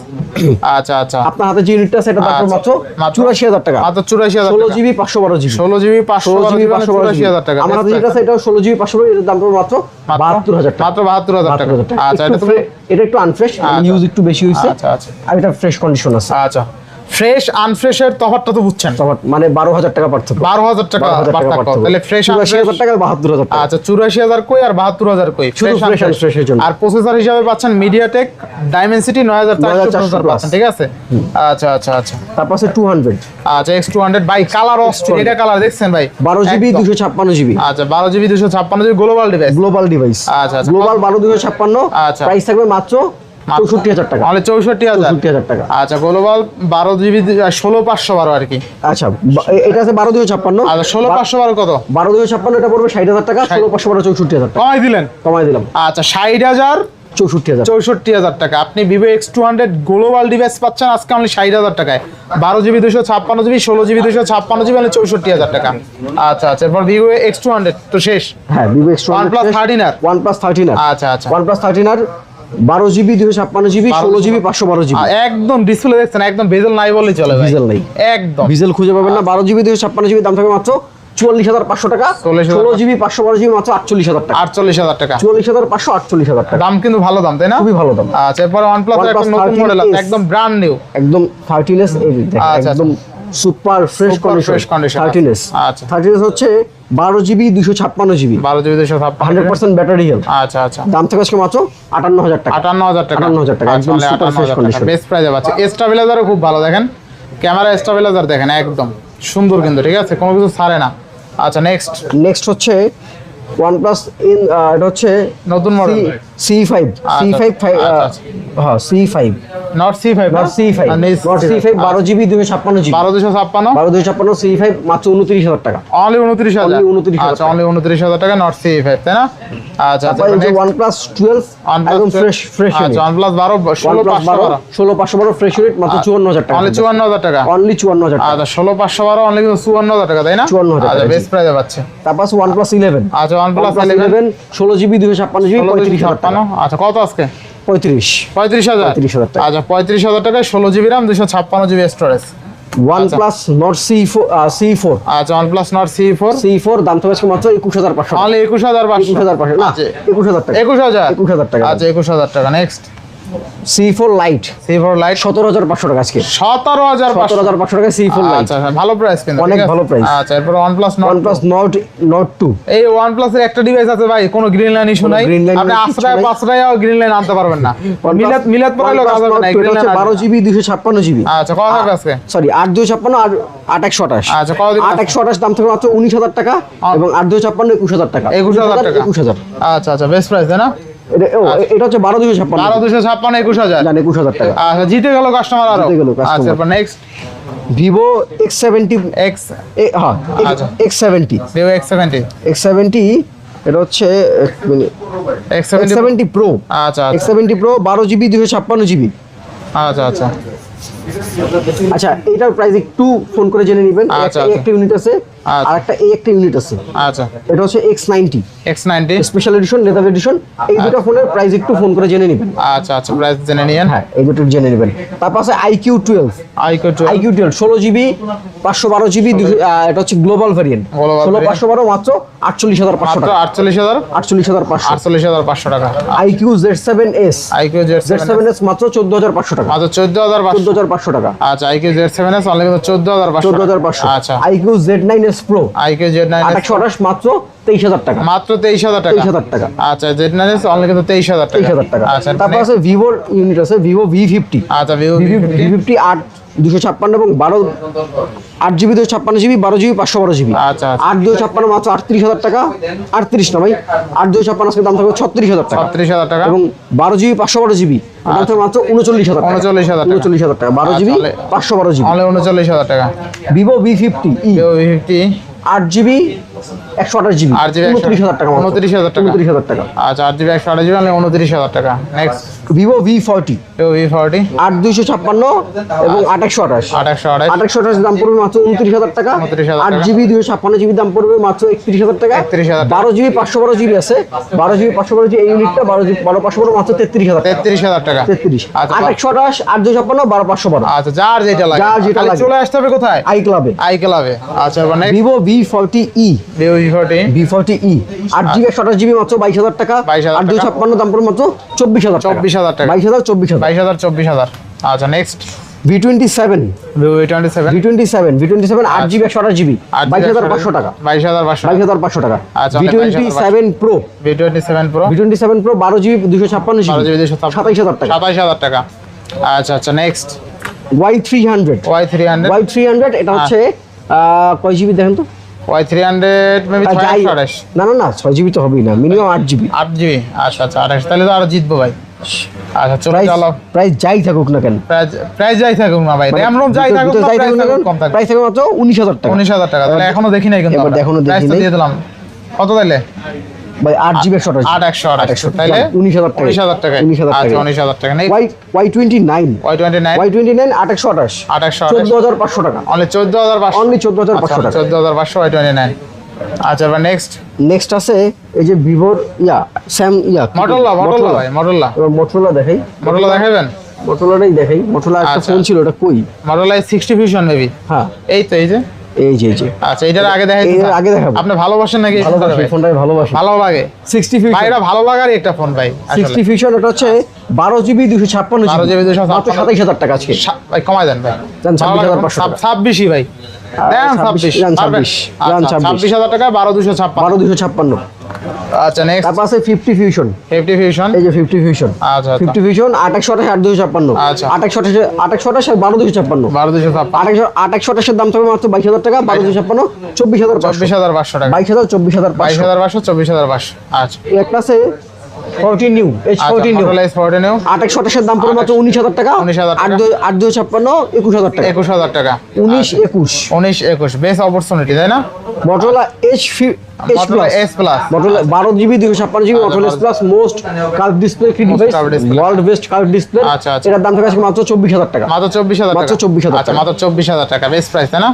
Speaker 2: আচ্ছা আচ্ছা।
Speaker 1: আপনার হাতে যে ইউনিটটা সেটা দাম মাত্র চুরাশি হাজার টাকা।
Speaker 2: মাত্র চুরাশি হাজার
Speaker 1: ষোলো জিবি পাঁচশো বারো জিবি
Speaker 2: ষোলো জিবি পাঁচশো
Speaker 1: জিবি পাঁচশো
Speaker 2: চুরাশি হাজার টাকা।
Speaker 1: আমার হাতে যেটা এটাও ষোলো জিবি পাঁচশো বারো এটার দাম মাত্র বাহাত্তর হাজার টাকা।
Speaker 2: মাত্র বাহাত্তর হাজার টাকা। আচ্ছা এটা
Speaker 1: একটু আনফ্রেশ
Speaker 2: আচ্ছা।
Speaker 1: ইউজ একটু বেশি হয়েছে
Speaker 2: আচ্ছা আচ্ছা।
Speaker 1: আর এটা ফ্রেশ কন্ডিশন আছে।
Speaker 2: আচ্ছা। ফ্রেশ আনফ্রেশের তফাৎটা তো বুঝছেন।
Speaker 1: মানে বারো হাজার টাকা পার্থক্য।
Speaker 2: বারো হাজার টাকা পার্থক্য। তাহলে ফ্রেশ
Speaker 1: হাজার টাকা বাহাত্তর হাজার
Speaker 2: আচ্ছা চুরাশি হাজার কই আর বাহাত্তর হাজার কই?
Speaker 1: fresh এর জন্য।
Speaker 2: আর প্রসেসর হিসাবে পাচ্ছেন মিডিয়াটেক ডাইমেনসিটি নয় হাজার চারশো
Speaker 1: 9400
Speaker 2: প্রসেসর পাচ্ছেন ঠিক আছে? আচ্ছা আচ্ছা আচ্ছা।
Speaker 1: তারপর আছে টু হান্ড্রেড
Speaker 2: আচ্ছা X two hundred by colour অস্থির। এটা কালার দেখছেন ভাই?
Speaker 1: বারো জিবি দুশো ছাপ্পান্ন জিবি।
Speaker 2: আচ্ছা বারো জিবি দুশো ছাপ্পান্ন GB global device
Speaker 1: global device
Speaker 2: আচ্ছা, আচ্ছা।
Speaker 1: গ্লোবাল বারো দুশো ছাপ্পান্ন।
Speaker 2: আচ্ছা।
Speaker 1: প্রাইস থাকবে মাত্র চৌষট্টি হাজার টাকা।
Speaker 2: তাহলে চৌষট্টি হাজার।
Speaker 1: হাজার টাকা।
Speaker 2: আচ্ছা গ্লোবাল বারো জিবি ষোলো পাঁচশো বারো আর কি।
Speaker 1: আচ্ছা এটা আছে বারো দুশো ছাপ্পান্ন।
Speaker 2: আচ্ছা ষোলো পাঁচশো বারো কত?
Speaker 1: বারো দুশো ছাপ্পান্ন এটা পড়বে ষাট হাজার টাকা ষোলো পাঁচশো বারো চৌষট্টি হাজার
Speaker 2: কমাই দিলেন?
Speaker 1: কমাই দিলাম।
Speaker 2: আচ্ছা ষাট হাজার?
Speaker 1: চৌষট্টি হাজার।
Speaker 2: চৌষট্টি হাজার টাকা। আপনি Vivo X two hundred global device পাচ্ছেন আজকে আপনি ষাট হাজার টাকায়। বারো জিবি দুশো ছাপ্পান্ন জিবি ষোলো জিবি দুশো ছাপ্পান্ন জিবি মানে চৌষট্টি হাজার টাকা। আচ্ছা আচ্ছা এরপর ভিভো এক্স টু হান্ড্রেড তো শেষ।
Speaker 1: হ্যাঁ ভিভো এক্স
Speaker 2: OnePlus 13 আর?
Speaker 1: ওয়ান প্লাস থার্টিন আর।
Speaker 2: আচ্ছা আচ্ছা।
Speaker 1: ওয়ান প্লাস থার্টিন আর বারো জিবি দুশো ছাপ্পান্ন জিবি ষোলো জিবি। পাঁচশো বারো জিবি।
Speaker 2: একদম ডিসপ্লে দেখছেন একদম বেজেল নাই বললেই চলে
Speaker 1: Bezel নাই।
Speaker 2: একদম।
Speaker 1: ভিজেল খুঁজে পাবেন না বারো জিবি দুশো ছাপ্পান্ন জিবি দাম থাকবে মাত্র চুয়াল্লিশ হাজার পাঁচশো টাকা। ষোলো জিবি পাঁচশো বারো জিবি মাত্র আটচল্লিশ হাজার টাকা।
Speaker 2: আটচল্লিশ হাজার টাকা।
Speaker 1: চুয়াল্লিশ হাজার পাঁচশো আটচল্লিশ হাজার টাকা।
Speaker 2: দাম কিন্তু ভালো দাম তাই না?
Speaker 1: খুবই ভালো দাম।
Speaker 2: আচ্ছা এরপরে নতুন মডেল একদম ব্র্যান্ড নিউ
Speaker 1: একদম থার্টিনেস
Speaker 2: আচ্ছা,
Speaker 1: একদম super fresh condition
Speaker 2: fresh condition
Speaker 1: thirteen S
Speaker 2: আচ্ছা।
Speaker 1: থার্টিনেস হচ্ছে বারো জিবি দুশো ছাপ্পান্ন জিবি
Speaker 2: বারো জিবি দুশো ছাপ্পান্ন
Speaker 1: হান্ড্রেড পার্সেন্ট ব্যাটারি হেলথ
Speaker 2: আচ্ছা আচ্ছা।
Speaker 1: দাম থেকে আজকে মাত্র আটান্ন হাজার টাকা।
Speaker 2: আটান্ন হাজার টাকা।
Speaker 1: 58,000 টাকা,
Speaker 2: আচ্ছা,
Speaker 1: একদম
Speaker 2: 58,000
Speaker 1: fresh
Speaker 2: টাকা।
Speaker 1: condition।
Speaker 2: বেস্ট প্রাইজে পাচ্ছে। স্টাবিলাইজারও খুব ভালো দেখেন। ক্যামেরা স্টাবিলাইজার দেখেন একদম। সুন্দর কিন্তু ঠিক আছে? কোনো কিছু ছাড়ে না। আচ্ছা নেক্সট
Speaker 1: নেক্সট হচ্ছে ওয়ানপ্লাস ইন এটা হচ্ছে
Speaker 2: নতুন মডেল
Speaker 1: সি ফাইভ সি
Speaker 2: আচ্ছা,
Speaker 1: ফাইভ ফাইভ
Speaker 2: আচ্ছা,
Speaker 1: হ্যাঁ C five
Speaker 2: Nord C five
Speaker 1: Nord C five Nord C five বারো জিবি দুশো ছাপ্পান্ন জিবি
Speaker 2: বারো দুশো ছাপ্পান্ন?
Speaker 1: বারো দুশো ছাপ্পান্ন সি ফাইভ মাত্র উনত্রিশ হাজার টাকা।
Speaker 2: অনলি উনত্রিশ হাজার?
Speaker 1: Only 29,000
Speaker 2: আচ্ছা অনলি উনত্রিশ হাজার টাকা নট সি ফাইভ তাই না? আচ্ছা
Speaker 1: তারপর এই যে
Speaker 2: আচ্ছা
Speaker 1: টুয়েলভ একদম ফ্রেশ ফ্রেশ
Speaker 2: আচ্ছা ওয়ানপ্লাস বারো ষোলো পাঁচশো
Speaker 1: বারো। ষোলো পাঁচশো বারো ফ্রেশ রেট মাত্র চুয়ান্ন হাজার টাকা।
Speaker 2: অনলি চুয়ান্ন হাজার টাকা।
Speaker 1: অনলি চুয়ান্ন হাজার টাকা।
Speaker 2: আচ্ছা ষোলো পাঁচশো বারো অনলি কিন্তু চুয়ান্ন হাজার টাকা তাই না?
Speaker 1: 54,000
Speaker 2: আচ্ছা
Speaker 1: টাকা,
Speaker 2: বেস্ট প্রাইজে পাচ্ছে।
Speaker 1: তারপর আছে ওয়ানপ্লাস ইলেভেন
Speaker 2: আচ্ছা ওয়ানপ্লাস
Speaker 1: ওয়ানপ্লাস ইলেভেন ষোলো জিবি দুশো ছাপ্পান্ন জিবি পঁয়ত্রিশ হাজার
Speaker 2: ছাপ্পান্ন আচ্ছা কত আজকে?
Speaker 1: পঁয়ত্রিশ।
Speaker 2: পঁয়ত্রিশ হাজার?
Speaker 1: 35,000 টাকা।
Speaker 2: আচ্ছা পঁয়ত্রিশ হাজার টাকায় ষোলো জিবি র্যাম দুশো ছাপ্পান্ন GB storage
Speaker 1: Nord C four C four
Speaker 2: আচ্ছা OnePlus Nord C four
Speaker 1: C four দাম তো আজকে মাত্র একুশ হাজার পাঁচশো।
Speaker 2: অনলি একুশ হাজার পাঁচশো।
Speaker 1: হাজার না
Speaker 2: আচ্ছা।
Speaker 1: একুশ হাজার টাকা।
Speaker 2: একুশ হাজার।
Speaker 1: একুশ হাজার টাকা।
Speaker 2: আচ্ছা একুশ হাজার টাকা। Next
Speaker 1: C lite
Speaker 2: C lite
Speaker 1: সতেরো হাজার পাঁচশো টাকা আজকে।
Speaker 2: সতেরো হাজার
Speaker 1: সতেরো
Speaker 2: পাঁচশো
Speaker 1: হাজার পাঁচশো টাকা সি লাইট
Speaker 2: আচ্ছা ভালো প্রাইস কিন্তু
Speaker 1: অনেক ভালো price।
Speaker 2: আচ্ছা এরপর OnePlus Nord
Speaker 1: one plus Nord Nord
Speaker 2: এই OnePlus এর একটা ডিভাইস আছে ভাই কোনো গ্রিন লাইন ইস্যু নাই। আপনি আশ্রয়
Speaker 1: নাই।
Speaker 2: গ্রিন লাইন আনতে পারবেন না। মিলাদ মিলাদ পড়াইলো কাজ হবে না গ্রিন লাইন
Speaker 1: বারো জিবি দুশো ছাপ্পান্ন জিবি।
Speaker 2: আচ্ছা কত থাকবে আজকে?
Speaker 1: সরি আট দুশো ছাপ্পান্ন আর আট একশো আঠাশ।
Speaker 2: আচ্ছা, কত দিন
Speaker 1: আট একশো আঠাশ দাম থেকে মাত্র উনিশ হাজার টাকা এবং একুশ হাজার টাকা।
Speaker 2: একুশ হাজার টাকা।
Speaker 1: একুশ হাজার।
Speaker 2: আচ্ছা আচ্ছা বেস্ট প্রাইস তাই না?
Speaker 1: এটা এটা হচ্ছে বারো দুশো ছাপ্পান্ন।
Speaker 2: বারো দুশো ছাপ্পান্ন একুশ হাজার।
Speaker 1: একুশ হাজার টাকা।
Speaker 2: আচ্ছা জিতে গেল কাস্টমার আরও।
Speaker 1: জিতে গেল
Speaker 2: আচ্ছা next
Speaker 1: Vivo X seventy
Speaker 2: X
Speaker 1: হ্যাঁ
Speaker 2: আচ্ছা।
Speaker 1: X seventy
Speaker 2: Vivo X seventy
Speaker 1: X seventy এটা হচ্ছে
Speaker 2: এক্স সেভেন্টি
Speaker 1: প্রো
Speaker 2: আচ্ছা
Speaker 1: এক্স
Speaker 2: আচ্ছা
Speaker 1: সেভেন্টি প্রো বারো জিবি দুশো ছাপ্পান্ন জিবি।
Speaker 2: আচ্ছা আচ্ছা।
Speaker 1: আচ্ছা এটার প্রাইস একটু ফোন করে জেনে নেবেন।
Speaker 2: আচ্ছা,
Speaker 1: একটা- এই
Speaker 2: আচ্ছা।
Speaker 1: ইউনিট আছে
Speaker 2: আচ্ছা।
Speaker 1: আর একটা এই একটা ইউনিট আছে।
Speaker 2: আচ্ছা।
Speaker 1: এটা হচ্ছে X ninety
Speaker 2: X ninety
Speaker 1: special edition leather edition এই দুটো ফোনের প্রাইস একটু ফোন করে জেনে নেবেন।
Speaker 2: আচ্ছা আচ্ছা প্রাইস জেনে নিয়েন।
Speaker 1: হ্যাঁ এই দুটো জেনে নেবেন। তারপর আছে iQOO twelve
Speaker 2: iQOO
Speaker 1: iQOO twelve ষোলো জিবি পাঁচশো বারো জিবি এটা হচ্ছে গ্লোবাল ষোলো পাঁচশো বারো মাত্র আটচল্লিশ হাজার পাঁচশো
Speaker 2: মাত্র
Speaker 1: টাকা।
Speaker 2: আটচল্লিশ হাজার?
Speaker 1: আটচল্লিশ হাজার পাঁচশো।
Speaker 2: আটচল্লিশ হাজার পাঁচশো টাকা।
Speaker 1: IQOO Z seven S
Speaker 2: iQOO Z
Speaker 1: Z seven S মাত্র চোদ্দ হাজার পাঁচশো টাকা।
Speaker 2: মাত্র চোদ্দ হাজার
Speaker 1: চোদ্দ
Speaker 2: পাঁচশো
Speaker 1: টাকা।
Speaker 2: আচ্ছা iQOO Z seven S only চোদ্দ হাজার
Speaker 1: চোদ্দ হাজার পাঁচশো।
Speaker 2: আচ্ছা।
Speaker 1: IQOO Z nine S pro
Speaker 2: iQOO Z nine
Speaker 1: আঠাশশো আঠাশ মাত্র তেইশ হাজার টাকা।
Speaker 2: মাত্র তেইশ হাজার টাকা।
Speaker 1: 23,000 টাকা।
Speaker 2: আচ্ছা জেড নাইন এস অনলি কিন্তু তেইশ হাজার টাকা।
Speaker 1: তেইশ হাজার টাকা।
Speaker 2: আচ্ছা
Speaker 1: তারপর আছে ভিভোর ইউনিট আছে ভিভো ভি ফিফটি
Speaker 2: আচ্ছা ভিভো
Speaker 1: ভি ফিফটি আট দুশো ছাপ্পান্ন এবং বারো আট জিবি দুশো ছাপ্পান্ন জিবি বারো জিবি পাঁচশো বারো জিবি
Speaker 2: আচ্ছা, আচ্ছা।
Speaker 1: আট দুশো ছাপ্পান্ন মাত্র আটত্রিশ হাজার টাকা আটত্রিশ না ভাই আট দুশো ছাপ্পান্ন আজকে দাম থাকবে ছত্রিশ হাজার টাকা
Speaker 2: ছত্রিশ হাজার টাকা
Speaker 1: এবং বারো জিবি পাঁচশো বারো জিবি দাম থাকবে মাত্র উনচল্লিশ হাজার
Speaker 2: উনচল্লিশ হাজার
Speaker 1: উনচল্লিশ হাজার টাকা বারো
Speaker 2: আচ্ছা,
Speaker 1: জিবি পাঁচশো বারো জিবি
Speaker 2: উনচল্লিশ হাজার টাকা
Speaker 1: Vivo V fifty
Speaker 2: V fifty
Speaker 1: আট জিবি একশো আঠাশ জিবি
Speaker 2: আট জিবি
Speaker 1: উনত্রিশ হাজার টাকা
Speaker 2: উনত্রিশ হাজার টাকা
Speaker 1: উনত্রিশ হাজার টাকা
Speaker 2: আচ্ছা আট জিবি একশো আঠাশ জিবি উনত্রিশ হাজার টাকা next
Speaker 1: Vivo V forty
Speaker 2: V forty
Speaker 1: আট দুইশো ছাপ্পান্ন এবং আট একশো আঠাশ।
Speaker 2: আঠাশ।
Speaker 1: আট একশো আঠাশ দাম পড়বে মাত্র উনত্রিশ হাজার টাকা। আট জিবি দুইশো ছাপ্পান্ন জিবি দাম পড়বে মাত্র একত্রিশ হাজার টাকা।
Speaker 2: 31,000 টাকা।
Speaker 1: বারো জিবি পাঁচশো বারো জিবি আছে। বারো জিবি পাঁচশো বারো জিবি এই ইউনিটটা বারো জিবি বারো পাঁচশো বারো মাত্র তেত্রিশ হাজার টাকা।
Speaker 2: তেত্রিশ হাজার টাকা।
Speaker 1: তেত্রিশ।
Speaker 2: আচ্ছা
Speaker 1: আট একশো আঠাশ আট ছাপ্পান্ন বারো পাঁচশো বারো।
Speaker 2: আচ্ছা যার যেটা লাগে।
Speaker 1: যার যেটা লাগে।
Speaker 2: চলে আসতে হবে কোথায়?
Speaker 1: আই ক্লাবে
Speaker 2: আই ক্লাবে আচ্ছা next
Speaker 1: Vivo V forty E
Speaker 2: Vivo V forty
Speaker 1: V forty E আট জিবি একশো আঠাশ জিবি মাত্র বাইশ হাজার টাকা।
Speaker 2: 22,000
Speaker 1: আট দুই ছাপ্পান্ন দাম পড়বে মাত্র চব্বিশ হাজার
Speaker 2: 24,000 টাকা।
Speaker 1: বাইশ হাজার চব্বিশ হাজার।
Speaker 2: বাইশ হাজার চব্বিশ হাজার। আচ্ছা next
Speaker 1: V twenty seven
Speaker 2: V twenty seven
Speaker 1: V twenty seven V twenty seven আট জিবি একশো আঠাশ জিবি বাইশ হাজার পাঁচশো টাকা।
Speaker 2: বাইশ হাজার পাঁচশো
Speaker 1: বাইশ হাজার পাঁচশো টাকা।
Speaker 2: আচ্ছা,
Speaker 1: V twenty seven pro
Speaker 2: V twenty seven pro
Speaker 1: V twenty seven pro বারো জিবি দুশো ছাপ্পান্ন
Speaker 2: বারো জিবি
Speaker 1: জিবি
Speaker 2: দুশো
Speaker 1: সাতাইশ হাজার টাকা।
Speaker 2: সাতাইশ হাজার টাকা। আচ্ছা আচ্ছা next
Speaker 1: Y three hundred
Speaker 2: Y three hundred
Speaker 1: Y three hundred এটা হচ্ছে আহ, কয় জিবি দেখেন তো?
Speaker 2: ওয়াই থ্রি হান্ড্রেড মেবি ছয়
Speaker 1: না না ছয় জিবি তো হবেই না মিনিমাম আট জিবি
Speaker 2: আট জিবি আচ্ছা আচ্ছা আঠাশ। তাহলে তো আরও জিতবো ভাই। আচ্ছা চলো
Speaker 1: প্রাইস
Speaker 2: চলো
Speaker 1: প্রাইস যাই থাকুক না কেন?
Speaker 2: প্রাইস যাই থাকুক না ভাই। র্যাম রোম যাই থাকুক না
Speaker 1: যাই থাকুক না
Speaker 2: কম থাকুক।
Speaker 1: প্রাইস থাকুক মাত্র উনিশ হাজার টাকা।
Speaker 2: উনিশ হাজার টাকা। তাহলে এখনও দেখি নাই কিন্তু
Speaker 1: এবার। এখনও দেখি নাই।
Speaker 2: দিয়ে দিলাম। কত তাইলে?
Speaker 1: ভাই আট জিবি একশো আঠাশ।
Speaker 2: আট একশো আট একশো। তাইলে?
Speaker 1: উনিশ হাজার টাকা।
Speaker 2: উনিশ হাজার টাকা।
Speaker 1: উনিশ হাজার
Speaker 2: আচ্ছা
Speaker 1: টাকা
Speaker 2: উনিশ হাজার টাকা। নেই
Speaker 1: Y Y twenty nine.
Speaker 2: Y twenty nine?
Speaker 1: Y twenty nine আট একশো আঠাশ।
Speaker 2: আট একশো আঠাশ।
Speaker 1: চোদ্দ হাজার পাঁচশো টাকা।
Speaker 2: অনলি চোদ্দ হাজার পাঁচশো।
Speaker 1: 14,500 টাকা।
Speaker 2: চোদ্দ হাজার পাঁচশো ওয়াই টোয়েন্টি নাইন। আচ্ছা এবার নেক্সট
Speaker 1: নেক্সট আছে এই যে ভিভোর ইয়া স্যাম ইয়া
Speaker 2: মটোলা মটোলা ভাই মটোলা
Speaker 1: এবার দেখাই।
Speaker 2: মটোলা দেখাবেন?
Speaker 1: দেখাই। একটা
Speaker 2: আচ্ছা।
Speaker 1: ফোন ছিল ওটা কই?
Speaker 2: মটোলা সিক্সটি ফিউশন মেবি
Speaker 1: হ্যাঁ।
Speaker 2: এই তো এই যে?
Speaker 1: এই যে এই যে।
Speaker 2: আচ্ছা এটার আগে দেখাই
Speaker 1: এর আগে দেখাবো।
Speaker 2: আপনি ভালোবাসেন নাকি
Speaker 1: ভালোবাসি ফোনটাই ভালোবাসি।
Speaker 2: ভালো লাগে?
Speaker 1: সিক্সটি
Speaker 2: ভাই এটা ভালো লাগারই একটা ফোন ভাই
Speaker 1: সিক্সটি ফিউশন এটা হচ্ছে বারো জিবি দুশো ছাপ্পান্ন
Speaker 2: 12 GB 256
Speaker 1: মাত্র সাতাইশ হাজার টাকা আজকে।
Speaker 2: ভাই কমাই দেন ভাই।
Speaker 1: দেন 26,500 টাকা।
Speaker 2: ছাব্বিশই ভাই। দেন
Speaker 1: 26, দেন 26, দেন
Speaker 2: আচ্ছা,
Speaker 1: 26
Speaker 2: ছাব্বিশ হাজার টাকা বারো দুশো ছাপ্পান্ন।
Speaker 1: বারো দুশো ছাপ্পান্ন।
Speaker 2: আচ্ছা নেক্সট
Speaker 1: তারপর আছে ফিফটি ফিউশন
Speaker 2: ফিফটি ফিউশন
Speaker 1: এই যে ফিফটি ফিউশন
Speaker 2: আচ্ছা আচ্ছা।
Speaker 1: ফিফটি ফিউশন আট একশো আঠাশ দুশো
Speaker 2: আচ্ছা।
Speaker 1: আট একশো আঠাশ আট একশো আঠাশ আর বারো দুশো ছাপ্পান্ন।
Speaker 2: বারো দুশো
Speaker 1: আট একশো আট দাম থাকবে মাত্র বাইশ হাজার টাকা বারো দুশো ছাপ্পান্ন চব্বিশ হাজার
Speaker 2: চব্বিশ হাজার পাঁচশো টাকা।
Speaker 1: বাইশ হাজার চব্বিশ হাজার
Speaker 2: বাইশ হাজার পাঁচশো চব্বিশ হাজার পাঁচশো। আচ্ছা।
Speaker 1: একটা আছে fourteen new H fourteen new
Speaker 2: Motorola forty new
Speaker 1: আট একশো আঠাশের দাম পড়বে মাত্র উনিশ হাজার টাকা।
Speaker 2: 19,000
Speaker 1: আট
Speaker 2: টাকা।
Speaker 1: ছাপ্পান্ন একুশ হাজার টাকা।
Speaker 2: একুশ হাজার টাকা।
Speaker 1: উনিশ একুশ।
Speaker 2: উনিশ একুশ। বেশ অপরচুনিটি তাই না?
Speaker 1: এইচ এইচ
Speaker 2: Motorola
Speaker 1: প্লাস বারো জিবি দুশো ছাপ্পান্ন GB S plus most curve display free device world best curve display
Speaker 2: আচ্ছা, আচ্ছা।
Speaker 1: এটার দাম থাকবে মাত্র চব্বিশ হাজার টাকা।
Speaker 2: মাত্র চব্বিশ হাজার
Speaker 1: মাত্র
Speaker 2: টাকা।
Speaker 1: 24,000
Speaker 2: আচ্ছা মাত্র চব্বিশ হাজার টাকা। বেস্ট প্রাইস তাই না?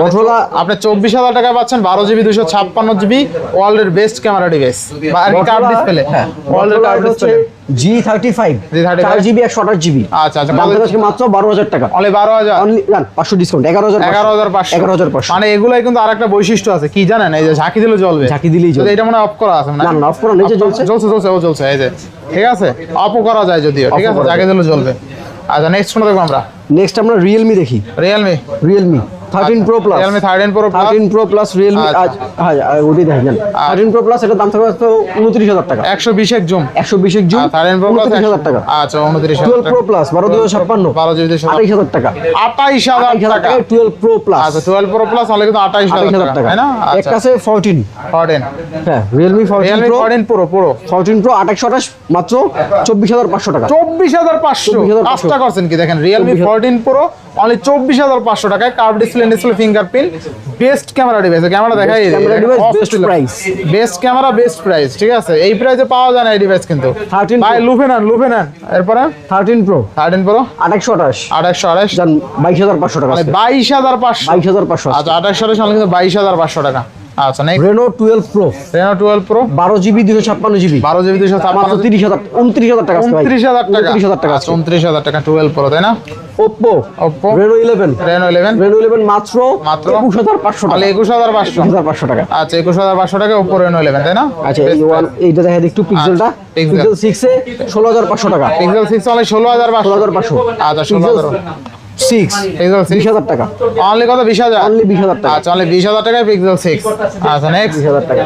Speaker 1: Motorola-
Speaker 2: আপনি চব্বিশ হাজার টাকা পাচ্ছেন বারো জিবি দুশো ছাপ্পান্ন জিবি ওয়ার্ল্ডের best camera device curve display ওয়ার্ল্ডের
Speaker 1: Motorola
Speaker 2: curve display
Speaker 1: G thirty five চার জিবি একশো আঠাশ জিবি
Speaker 2: আচ্ছা, আচ্ছা,
Speaker 1: মাত্র বারো হাজার টাকা।
Speaker 2: অনলি বারো হাজার?
Speaker 1: অনলি পাঁচশো ডিসকাউন্ট এগারো হাজার
Speaker 2: এগারো হাজার পাঁচশো।
Speaker 1: এগারো হাজার পাঁচশো।
Speaker 2: মানে এগুলাই কিন্তু আরেকটা বৈশিষ্ট্য আছে কি জানেন? এই যে ঝাঁকি দিলে জ্বলবে
Speaker 1: ঝাঁকি দিলেই জ্বলবে।
Speaker 2: এটা মানে অফ করা আছে
Speaker 1: না? না অফ করা নিচে জ্বলছে
Speaker 2: জ্বলছে জ্বলছে ও জ্বলছে এই যে। ঠিক আছে? অফও করা যায় যদিও ঠিক আছে? ঝাঁকি দিলে জ্বলবে আচ্ছা নেক্সট কোনটা দেখব আমরা।
Speaker 1: নেক্সট আমরা রিয়েলমি দেখি।
Speaker 2: Realme
Speaker 1: Realme thirteen pro plus
Speaker 2: Realme thirteen pro
Speaker 1: thirteen pro plus Realme
Speaker 2: আচ্ছা।
Speaker 1: হ্যাঁ ওটাই দেখেন। থার্টিন প্রো প্লাস এটার দাম থাকবে তো উনত্রিশ হাজার টাকা।
Speaker 2: একশো বিশ এক জুম।
Speaker 1: একশো বিশ জুন
Speaker 2: থার্টিন প্রো প্লাস
Speaker 1: হাজার টাকা।
Speaker 2: আচ্ছা উনত্রিশ
Speaker 1: টুয়েলভ প্রো প্লাস বারো দুশো ছাপ্পান্ন
Speaker 2: বারো দুশো
Speaker 1: আঠাইশ হাজার টাকা।
Speaker 2: আঠাইশ হাজার টাকা।
Speaker 1: টুয়েলভ প্রো প্লাস
Speaker 2: আচ্ছা টুয়েলভ প্রো প্লাস হলে কিন্তু আঠাইশ হাজার টাকা না? আচ্ছা।
Speaker 1: আছে ফোরটিন
Speaker 2: ফোরটিন
Speaker 1: হ্যাঁ Realme fourteen pro
Speaker 2: fourteen pro. Pro
Speaker 1: fourteen pro আঠাশশো আঠাশ মাত্র চব্বিশ হাজার পাঁচশো টাকা।
Speaker 2: চব্বিশ হাজার পাঁচশো।
Speaker 1: 24,500
Speaker 2: কাজটা করছেন কি? দেখেন রিয়েলমি
Speaker 1: 24,000
Speaker 2: ফোরটিন প্রো অনলি চব্বিশ হাজার পাঁচশো টাকায় curve display display fingerprint best camera device camera দেখাই। বেস্ট ক্যামেরা বেস্ট প্রাইস ঠিক আছে? এই প্রাইসে পাওয়া যায় না এই ডিভাইস কিন্তু।
Speaker 1: 13
Speaker 2: ভাই লুফে নেন লুফে নেন। এরপরে?
Speaker 1: থার্টিন প্রো
Speaker 2: থার্টিন প্রো
Speaker 1: আঠাশশো আঠাশ।
Speaker 2: আঠাশশো আঠাশ?
Speaker 1: বাইশ হাজার পাঁচশো টাকা
Speaker 2: মানে বাইশ হাজার পাঁচশো।
Speaker 1: বাইশ হাজার পাঁচশো
Speaker 2: আচ্ছা আঠাশশো আঠাশ কিন্তু বাইশ হাজার পাঁচশো টাকা। আচ্ছা
Speaker 1: Reno twelve pro
Speaker 2: Reno twelve pro
Speaker 1: বারো জিবি দুশো ছাপ্পান্ন জিবি।
Speaker 2: বারো জিবি দুশো ছাপ্পান্ন
Speaker 1: মাত্র তিরিশ হাজার উনত্রিশ হাজার টাকা
Speaker 2: উনত্রিশ হাজার টাকা।
Speaker 1: উনত্রিশ হাজার টাকা
Speaker 2: আচ্ছা উনত্রিশ হাজার টাকা টুয়েলভ প্রো তাই না?
Speaker 1: Oppo
Speaker 2: Oppo।
Speaker 1: Reno eleven
Speaker 2: Reno eleven
Speaker 1: Reno eleven মাত্র
Speaker 2: মাত্র?
Speaker 1: একুশ হাজার পাঁচশো টাকা।
Speaker 2: একুশ হাজার পাঁচশো।
Speaker 1: হাজার পাঁচশো টাকা।
Speaker 2: আচ্ছা একুশ হাজার পাঁচশো টাকা ওপো রেনো ইলেভেন তাই না?
Speaker 1: আচ্ছা এইটা দেখা একটু পিক্সেলটা পিক্সেল সিক্সে ষোলো হাজার পাঁচশো টাকা।
Speaker 2: পিক্সেল সিক্স অনলি ষোলো হাজার পাঁচশো।
Speaker 1: হাজার পাঁচশো।
Speaker 2: আচ্ছা ষোলো হাজার।
Speaker 1: সিক্স
Speaker 2: পিক্সেল
Speaker 1: বিশ হাজার টাকা।
Speaker 2: অনলি কত? বিশ হাজার?
Speaker 1: অনলি বিশ হাজার টাকা।
Speaker 2: আচ্ছা অনলি বিশ হাজার টাকায় পিক্সেল সিক্স আচ্ছা নেক্সট
Speaker 1: বিশ হাজার টাকা।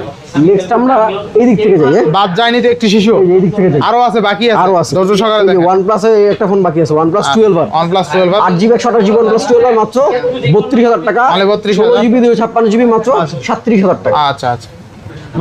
Speaker 1: নেক্সট আমরা এই দিক থেকে যাই হ্যাঁ?
Speaker 2: বাদ যায়নি তো একটি শিশু?
Speaker 1: এই দিক থেকে যাই।
Speaker 2: আরও আছে বাকি আছে।
Speaker 1: আরও আছে।
Speaker 2: ধৈর্য সহকারে দেখেন।
Speaker 1: ওয়ান প্লাস একটা ফোন বাকি আছে one plus twelve R.
Speaker 2: One plus twelve
Speaker 1: আট জিবি একশো আঠাশ GB one plus twelve R মাত্র বত্রিশ হাজার টাকা।
Speaker 2: তাহলে 32,000
Speaker 1: ষোলো জিবি দুশো ছাপ্পান্ন জিবি মাত্র সাতত্রিশ হাজার টাকা।
Speaker 2: আচ্ছা আচ্ছা।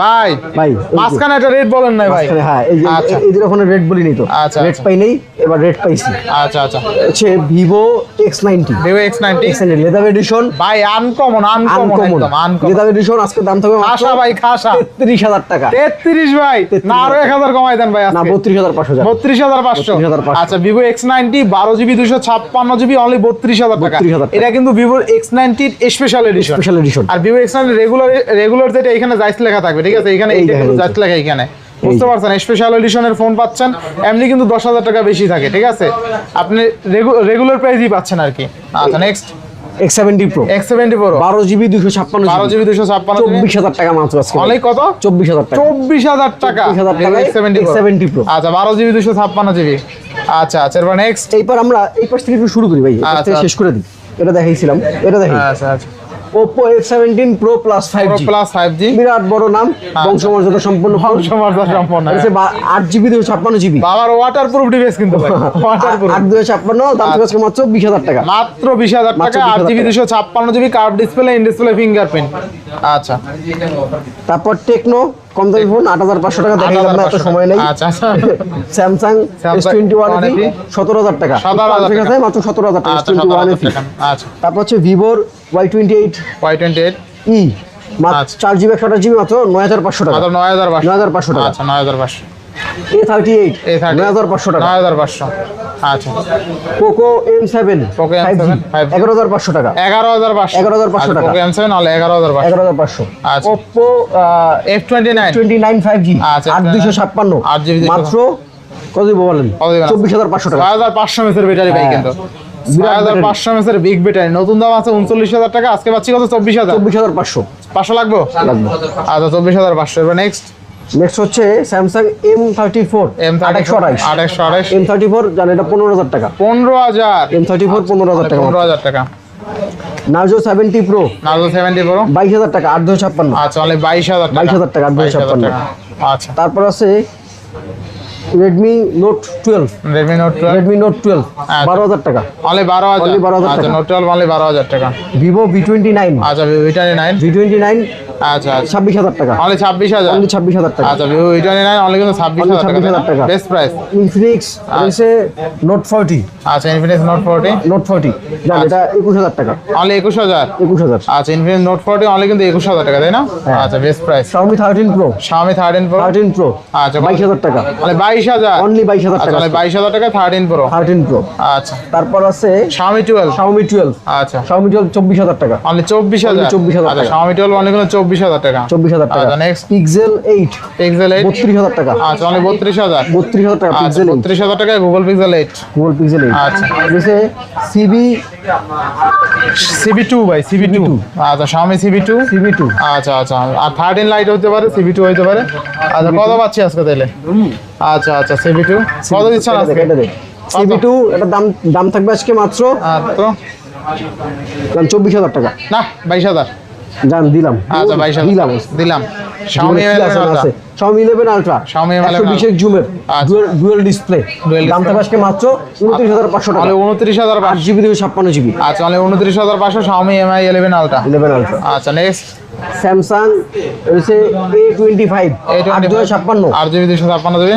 Speaker 2: ভাই
Speaker 1: ভাই,
Speaker 2: মাঝখানে একটা রেট বলেন নাই ভাই।
Speaker 1: হ্যাঁ এই যে
Speaker 2: আচ্ছা।
Speaker 1: এই যে ওখানে রেড বলিনি তো
Speaker 2: আচ্ছা,
Speaker 1: রেড
Speaker 2: আচ্ছা।
Speaker 1: পাই নেই এবার রেড পাইছি।
Speaker 2: আচ্ছা আচ্ছা।
Speaker 1: হচ্ছে Vivo X ninety
Speaker 2: Vivo X ninety
Speaker 1: leather edition
Speaker 2: ভাই আনকমন আনকমন একদম আনকমন
Speaker 1: লেদার এডিশন আজকে দাম থাকবে
Speaker 2: খাসা ভাই খাসা।
Speaker 1: তেত্রিশ হাজার টাকা।
Speaker 2: তেত্রিশ ভাই না আরও এক হাজার কমাই দেন ভাই
Speaker 1: না
Speaker 2: আজকে।
Speaker 1: বত্রিশ হাজার পাঁচশো। টাকা
Speaker 2: বত্রিশ হাজার পাঁচশো।
Speaker 1: 32,500
Speaker 2: আচ্ছা ভিভো এক্স নাইনটি বারো জিবি দুশো ছাপ্পান্ন জিবি অনলি বত্রিশ হাজার টাকা।
Speaker 1: 32,000 টাকা।
Speaker 2: এটা কিন্তু ভিভোর এক্স নাইনটির স্পেশাল এডিশন
Speaker 1: স্পেশাল এডিশন
Speaker 2: আর Vivo X ninety regular regular যেটা এখানে জাইস লেখা থাকবে ঠিক আছে? এখানে
Speaker 1: এই এই যে।
Speaker 2: এখানে। বুঝতে পারছেন? স্পেশাল এডিশনের ফোন পাচ্ছেন এমনি কিন্তু দশ হাজার টাকা বেশি থাকে ঠিক আছে? আপনি রেগুলার প্রাইসই পাচ্ছেন আর কি। আচ্ছা next
Speaker 1: X seventy pro
Speaker 2: X seventy pro
Speaker 1: বারো জিবি দুশো ছাপ্পান্ন
Speaker 2: বারো জিবি দুশো ছাপ্পান্ন
Speaker 1: চব্বিশ হাজার টাকা মাত্র আজকে
Speaker 2: অনেক কত?
Speaker 1: চব্বিশ হাজার টাকা।
Speaker 2: চব্বিশ হাজার টাকা।
Speaker 1: 24,000 টাকায় X70 Pro।
Speaker 2: আচ্ছা বারো জিবি দুশো ছাপ্পান্ন জিবি। আচ্ছা আচ্ছা এরপর নেক্সট
Speaker 1: এইবার আমরা এই পাশ থেকে শুরু করি ভাই।
Speaker 2: আচ্ছা।
Speaker 1: শেষ করে দিই। এটা দেখাইছিলাম। এটা দেখি
Speaker 2: আচ্ছা আচ্ছা।
Speaker 1: Pro plus five G
Speaker 2: plus five G
Speaker 1: বিরাট বড় নাম বংশমর্যাদা সম্পন্ন
Speaker 2: সমর্থন সম্পন্ন।
Speaker 1: জিবি দুশো ছাপ্পান্ন জিবি
Speaker 2: বাবার ওয়াটার প্রুফ ডিভাইস কিন্তু
Speaker 1: আট দুশো ছাপ্পান্ন দাম
Speaker 2: আচ্ছা।
Speaker 1: থেকে মাত্র বিশ হাজার টাকা।
Speaker 2: মাত্র বিশ হাজার
Speaker 1: মাত্র
Speaker 2: টাকা
Speaker 1: 20,000
Speaker 2: আট জিবি
Speaker 1: টাকা।
Speaker 2: দুশো ছাপ্পান্ন GB curve display in display fingerprint আচ্ছা।
Speaker 1: তারপর টেকনো কম দামি ফোন আট হাজার পাঁচশো টাকা দেখাইলাম না এত সময় নেই।
Speaker 2: আচ্ছা আচ্ছা।
Speaker 1: Samsung S
Speaker 2: Samsung
Speaker 1: twenty one সতেরো হাজার টাকা।
Speaker 2: 17,000
Speaker 1: ঠিক আছে
Speaker 2: টাকা।
Speaker 1: মাত্র সতেরো হাজার টাকা এস
Speaker 2: আচ্ছা
Speaker 1: টোয়েন্টি ওয়ান
Speaker 2: আচ্ছা।
Speaker 1: তারপর হচ্ছে ভিভোর Y twenty eight
Speaker 2: Y twenty eight
Speaker 1: E
Speaker 2: আচ্ছা।
Speaker 1: চার জিবি একশো জিবি মাত্র নয় হাজার পাঁচশো টাকা।
Speaker 2: মাত্র নয় হাজার পাঁচশো।
Speaker 1: 9,500 টাকা।
Speaker 2: আচ্ছা নয় হাজার পাঁচশো।
Speaker 1: এ থার্টি এইট নয় হাজার পাঁচশো টাকা।
Speaker 2: নয় হাজার পাঁচশো। আচ্ছা।
Speaker 1: Poco M seven
Speaker 2: Poco M7
Speaker 1: five G
Speaker 2: 5G
Speaker 1: এগারো হাজার পাঁচশো টাকা।
Speaker 2: এগারো হাজার পাঁচশো।
Speaker 1: 11,500 টাকা।
Speaker 2: এম সেভেন হলে এগারো হাজার পাঁচশো।
Speaker 1: এগারো হাজার পাঁচশো।
Speaker 2: আচ্ছা। F twenty nine
Speaker 1: twenty nine five G
Speaker 2: আচ্ছা,
Speaker 1: আট দুশো ছাপ্পান্ন।
Speaker 2: 8 GB
Speaker 1: মাত্র কত দিব বলেন? চব্বিশ হাজার পাঁচশো টাকা।
Speaker 2: ছয় হাজার পাঁচশো মেসের ব্যাটারি ভাই
Speaker 1: হ্যাঁ।
Speaker 2: কিন্তু। হাজার পাঁচশো মেসের বিগ ব্যাটারি নতুন দাম আছে উনচল্লিশ হাজার টাকা আজকে পাচ্ছি কত? চব্বিশ হাজার।
Speaker 1: চব্বিশ হাজার পাঁচশো।
Speaker 2: পাঁচশো লাগবে? আচ্ছা চব্বিশ হাজার পাঁচশো। এবার নেক্সট
Speaker 1: নেক্সট হচ্ছে Samsung M thirty four
Speaker 2: M
Speaker 1: আঠাশশো আঠাইশ
Speaker 2: আঠাশশো আঠাশ।
Speaker 1: এম থার্টি ফোর জানেন এটা পনেরো হাজার টাকা।
Speaker 2: পনেরো হাজার।
Speaker 1: এম থার্টি ফোর পনেরো হাজার টাকা।
Speaker 2: পনেরো হাজার টাকা।
Speaker 1: Narzo seventy pro
Speaker 2: Narzo seventy pro
Speaker 1: বাইশ হাজার টাকা আট দুশো ছাপ্পান্ন।
Speaker 2: আচ্ছা অনলি বাইশ হাজার
Speaker 1: 22,000 টাকা,
Speaker 2: 22,000
Speaker 1: 256
Speaker 2: টাকা। আচ্ছা।
Speaker 1: তারপর আছে Redmi Note twelve
Speaker 2: Redmi Note twelve
Speaker 1: Redmi Note twelve
Speaker 2: আচ্ছা।
Speaker 1: বারো হাজার টাকা।
Speaker 2: অনলি বারো হাজার।
Speaker 1: Only 12,000
Speaker 2: আচ্ছা
Speaker 1: টাকা।
Speaker 2: নোট টুয়েলভ অনলি বারো হাজার টাকা।
Speaker 1: ভিভো ভি টোয়েন্টি নাইন
Speaker 2: আচ্ছা V twenty nine
Speaker 1: V twenty nine
Speaker 2: আচ্ছা আচ্ছা।
Speaker 1: ছাব্বিশ হাজার টাকা।
Speaker 2: অনলি ছাব্বিশ হাজার?
Speaker 1: অনলি ছাব্বিশ হাজার টাকা।
Speaker 2: আচ্ছা Vivo V twenty nine only কিন্তু ছাব্বিশ হাজার টাকা।
Speaker 1: টাকা।
Speaker 2: Best price.
Speaker 1: ইনফিনিক্স রয়েছে নোট ফর্টি
Speaker 2: আচ্ছা Infinix Note forty
Speaker 1: Note forty জান এটা একুশ হাজার টাকা।
Speaker 2: অনলি একুশ হাজার?
Speaker 1: একুশ হাজার।
Speaker 2: আচ্ছা ইনফিনিক্স নোট ফোরটি অনলি কিন্তু একুশ হাজার টাকা তাই না। আচ্ছা best price.
Speaker 1: Xiaomi thirteen pro
Speaker 2: Xiaomi thirteen pro
Speaker 1: thirteen pro
Speaker 2: আচ্ছা
Speaker 1: বাইশ হাজার টাকা।
Speaker 2: অনলি বাইশ হাজার।
Speaker 1: অনলি বাইশ হাজার
Speaker 2: আচ্ছা
Speaker 1: টাকা
Speaker 2: বাইশ হাজার টাকা থার্টিন প্রো
Speaker 1: থার্টিন প্রো
Speaker 2: আচ্ছা।
Speaker 1: তারপর আছে
Speaker 2: শাওমি টুয়েলভ
Speaker 1: শাওমি টুয়েলভ
Speaker 2: আচ্ছা।
Speaker 1: শাওমি টুয়েলভ চব্বিশ হাজার টাকা।
Speaker 2: অনলি চব্বিশ হাজার।
Speaker 1: 24,000
Speaker 2: আচ্ছা
Speaker 1: টাকা।
Speaker 2: শাওমি টুয়েলভ অনলি কিন্তু চব্বিশ হাজার টাকা
Speaker 1: চব্বিশ হাজার টাকা
Speaker 2: আচ্ছা next
Speaker 1: Pixel eight
Speaker 2: Pixel eight
Speaker 1: বত্রিশ হাজার টাকা
Speaker 2: আচ্ছা অনলি বত্রিশ হাজার
Speaker 1: বত্রিশ হাজার টাকা
Speaker 2: আচ্ছা
Speaker 1: পিক্সেল
Speaker 2: বত্রিশ হাজার টাকা Google Pixel eight
Speaker 1: Google Pixel eight
Speaker 2: আচ্ছা।
Speaker 1: রয়েছে সিবি
Speaker 2: সিবি টু ভাই সিবি টু আচ্ছা Xiaomi Civi two
Speaker 1: Civi two
Speaker 2: আচ্ছা আচ্ছা আর থার্টিন লাইট হতে পারে সিবি টু হতে পারে আচ্ছা কত পাচ্ছি আজকে তাইলে আচ্ছা আচ্ছা সিবি টু কত দিচ্ছেন আজকে
Speaker 1: সিবি টু এটা দাম দাম থাকবে আজকে মাত্র
Speaker 2: মাত্র
Speaker 1: চব্বিশ হাজার টাকা
Speaker 2: না বাইশ হাজার
Speaker 1: জান দিলাম।
Speaker 2: আচ্ছা বাইশ
Speaker 1: দিলাম।
Speaker 2: দিলাম। শাওমি
Speaker 1: Xiaomi 11 Ultra
Speaker 2: Xiaomi 11
Speaker 1: একশো জুমের।
Speaker 2: আচ্ছা।
Speaker 1: ডিসপ্লে
Speaker 2: Dual
Speaker 1: দাম আজকে মাত্র উনত্রিশ হাজার পাঁচশো টাকা।
Speaker 2: অনলি উনত্রিশ হাজার
Speaker 1: আট
Speaker 2: পাঁচশো
Speaker 1: জিবি দুশো ছাপ্পান্ন জিবি।
Speaker 2: আচ্ছা হাজার পাঁচশো Xiaomi Mi eleven ultra
Speaker 1: eleven ultra
Speaker 2: আচ্ছা নেক্সট
Speaker 1: স্যামসাং রয়েছে এ টোয়েন্টি ফাইভ আট দুশো ছাপ্পান্ন।
Speaker 2: আট জিবি দুশো ছাপ্পান্ন জিবি।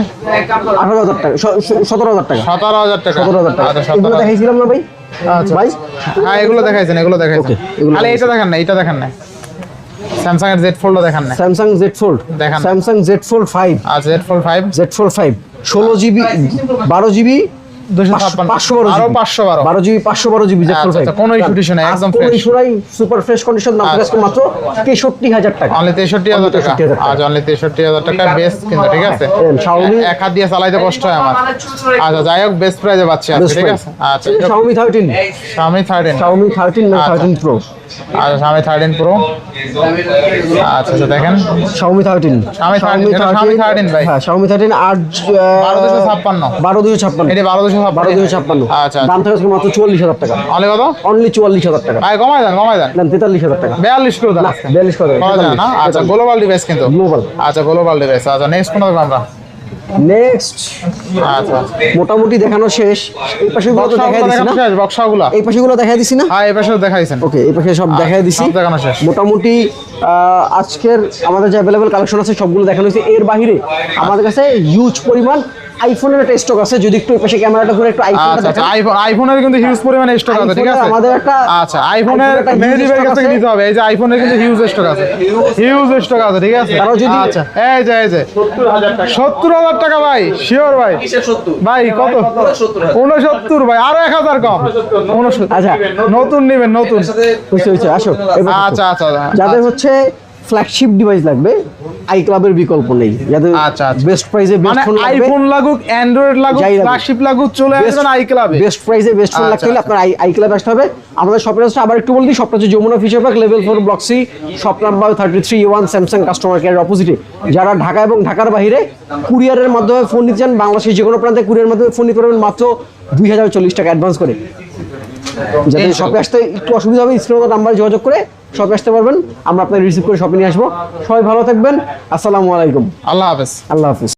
Speaker 1: আঠারো হাজার টাকা। সতেরো হাজার টাকা।
Speaker 2: সতেরো হাজার টাকা।
Speaker 1: সতেরো হাজার টাকা।
Speaker 2: আচ্ছা
Speaker 1: দেখাইছিলাম না ভাই?
Speaker 2: আচ্ছা।
Speaker 1: ভাই?
Speaker 2: হ্যাঁ এগুলো দেখাইছেন এগুলো দেখাইছেন। এটা দেখান না এটা দেখান না স্যামসাং এর জেড ফোল্ডও দেখেন না
Speaker 1: স্যামসাং জেড ফোল্ড
Speaker 2: দেখান।
Speaker 1: স্যামসাং জেড ফোল্ড ফাইভ
Speaker 2: আচ্ছা Z fold five
Speaker 1: Z fold five ষোলো জিবি বারো জিবি
Speaker 2: আচ্ছা, আচ্ছা,
Speaker 1: সুপার ফ্রেশ কন্ডিশন দাম মাত্র তেষট্টি হাজার টাকা।
Speaker 2: অনলি তেষট্টি হাজার টাকা।
Speaker 1: 63,000
Speaker 2: আজ অনলি তেষট্টি হাজার টাকা বেস্ট কিন্তু ঠিক আছে?
Speaker 1: হ্যাঁ,
Speaker 2: এক হাত দিয়ে চালাইতে কষ্ট হয় আমার। আচ্ছা যাই হোক বেস্ট প্রাইজে পাচ্ছি ঠিক আছে? আচ্ছা
Speaker 1: Xiaomi thirteen
Speaker 2: Xiaomi thirteen
Speaker 1: Xiaomi thirteen না
Speaker 2: আচ্ছা।
Speaker 1: থার্টিন প্রো
Speaker 2: আচ্ছা শাওমি থার্টিন প্রো আচ্ছা আচ্ছা দেখেন।
Speaker 1: শাওমি থার্টিন
Speaker 2: Xiaomi 13 এটা Xiaomi 13 ভাই।
Speaker 1: হ্যাঁ শাওমি থার্টিন আট
Speaker 2: বারো দুশো ছাপ্পান্ন।
Speaker 1: বারো দুশো ছাপ্পান্ন।
Speaker 2: এটি বারো দুশো
Speaker 1: বারো দুশো ছাপ্পান্ন।
Speaker 2: আচ্ছা
Speaker 1: দাম থাকবে আজকে মাত্র চুয়াল্লিশ হাজার টাকা।
Speaker 2: অনলি কত?
Speaker 1: অনলি চুয়াল্লিশ হাজার টাকা।
Speaker 2: ভাই কমাই দেন কমাই দেন।
Speaker 1: দেন তেতাল্লিশ হাজার টাকা।
Speaker 2: বিয়াল্লিশ করে দেন
Speaker 1: বিয়াল্লিশ করে
Speaker 2: করা যায় না? আচ্ছা গ্লোবাল ডিভাইস কিন্তু।
Speaker 1: গ্লোবাল
Speaker 2: আচ্ছা গ্লোবাল ডিভাইস আচ্ছা নেক্সট কোন আমরা?
Speaker 1: নেক্সট
Speaker 2: আচ্ছা। আচ্ছা
Speaker 1: মোটামুটি দেখানো শেষ। এই পাশেগুলো তো দেখাই দিছি না।
Speaker 2: শেষ বক্সাগুলা
Speaker 1: এই পাশেগুলো দেখাই দিছি না?
Speaker 2: হ্যাঁ এই পাশেও দেখাইছেন।
Speaker 1: ওকে এই পাশে সব দেখাই দিছি।
Speaker 2: দেখানো শেষ।
Speaker 1: মোটামুটি আহ, আজকের আমাদের যে অ্যাভেলেবেল কালেকশন আছে সবগুলো দেখানো হয়েছে। এর বাইরে আমাদের কাছে হিউজ পরিমাণ আইফোনের একটা স্টক আছে যদি একটু পাশে ক্যামেরাটা করে একটু আইফোনটা
Speaker 2: আচ্ছা আচ্ছা আইফোন আইফোনের কিন্তু হিউজ পরিমাণে স্টক আছে ঠিক আছে?
Speaker 1: আমাদের একটা-
Speaker 2: আচ্ছা আইফোনের মেহেদি ভাইয়ের কাছ। নিতে হবে এই যে আইফোনের কিন্তু হিউজ স্টক আছে। হিউজ স্টক আছে ঠিক আছে?
Speaker 1: তারাও যদি-
Speaker 2: আচ্ছা এই যে এই যে। সত্তর হাজার টাকা। ভাই শিওর ভাই। ভাই কত? উনসত্তর ভাই আরও এক হাজার কম। উনসত্তর
Speaker 1: আচ্ছা।
Speaker 2: নতুন নেবেন নতুন।
Speaker 1: আসো
Speaker 2: আচ্ছা আচ্ছা।
Speaker 1: যাদের হচ্ছে ফ্ল্যাগশিপ ডিভাইস লাগবে আই ক্লাবের বিকল্প নেই।
Speaker 2: আচ্ছা, আচ্ছা।
Speaker 1: বেস্ট প্রাইসে বেস্ট ফোন লাগবে।
Speaker 2: আইফোন লাগুক অ্যান্ড্রয়েড লাগুক ফ্ল্যাগশিপ লাগুক। চলে আসবেন আই ক্লাবে
Speaker 1: বেস্ট প্রাইসে বেস্ট ফোন
Speaker 2: আচ্ছা,
Speaker 1: লাগতে হলে
Speaker 2: আচ্ছা।
Speaker 1: আপনার আই আই ক্লাব আসতে হবে। আমাদের শপের হচ্ছে আবার একটু বলে শপটা হচ্ছে Jamuna future park level four block C shop number thirty three one Samsung customer care অপোজিটে যারা ঢাকা এবং ঢাকার বাইরে কুরিয়ারের মাধ্যমে ফোন নিতে চান বাংলাদেশের যে কোনো প্রান্তে কুরিয়ার মাধ্যমে ফোন নিতে পারবেন মাত্র দুই হাজার চল্লিশ টাকা অ্যাডভান্স করে। যাতে শপে আসতে একটু অসুবিধা হবে স্ক্রিনে নাম্বার যোগাযোগ করে শপে আসতে পারবেন। আমরা আপনার রিসিভ করে শপে নিয়ে আসব। সবাই ভালো থাকবেন। আসসালামু আলাইকুম।
Speaker 2: আল্লাহ হাফেজ।
Speaker 1: আল্লাহ হাফিজ।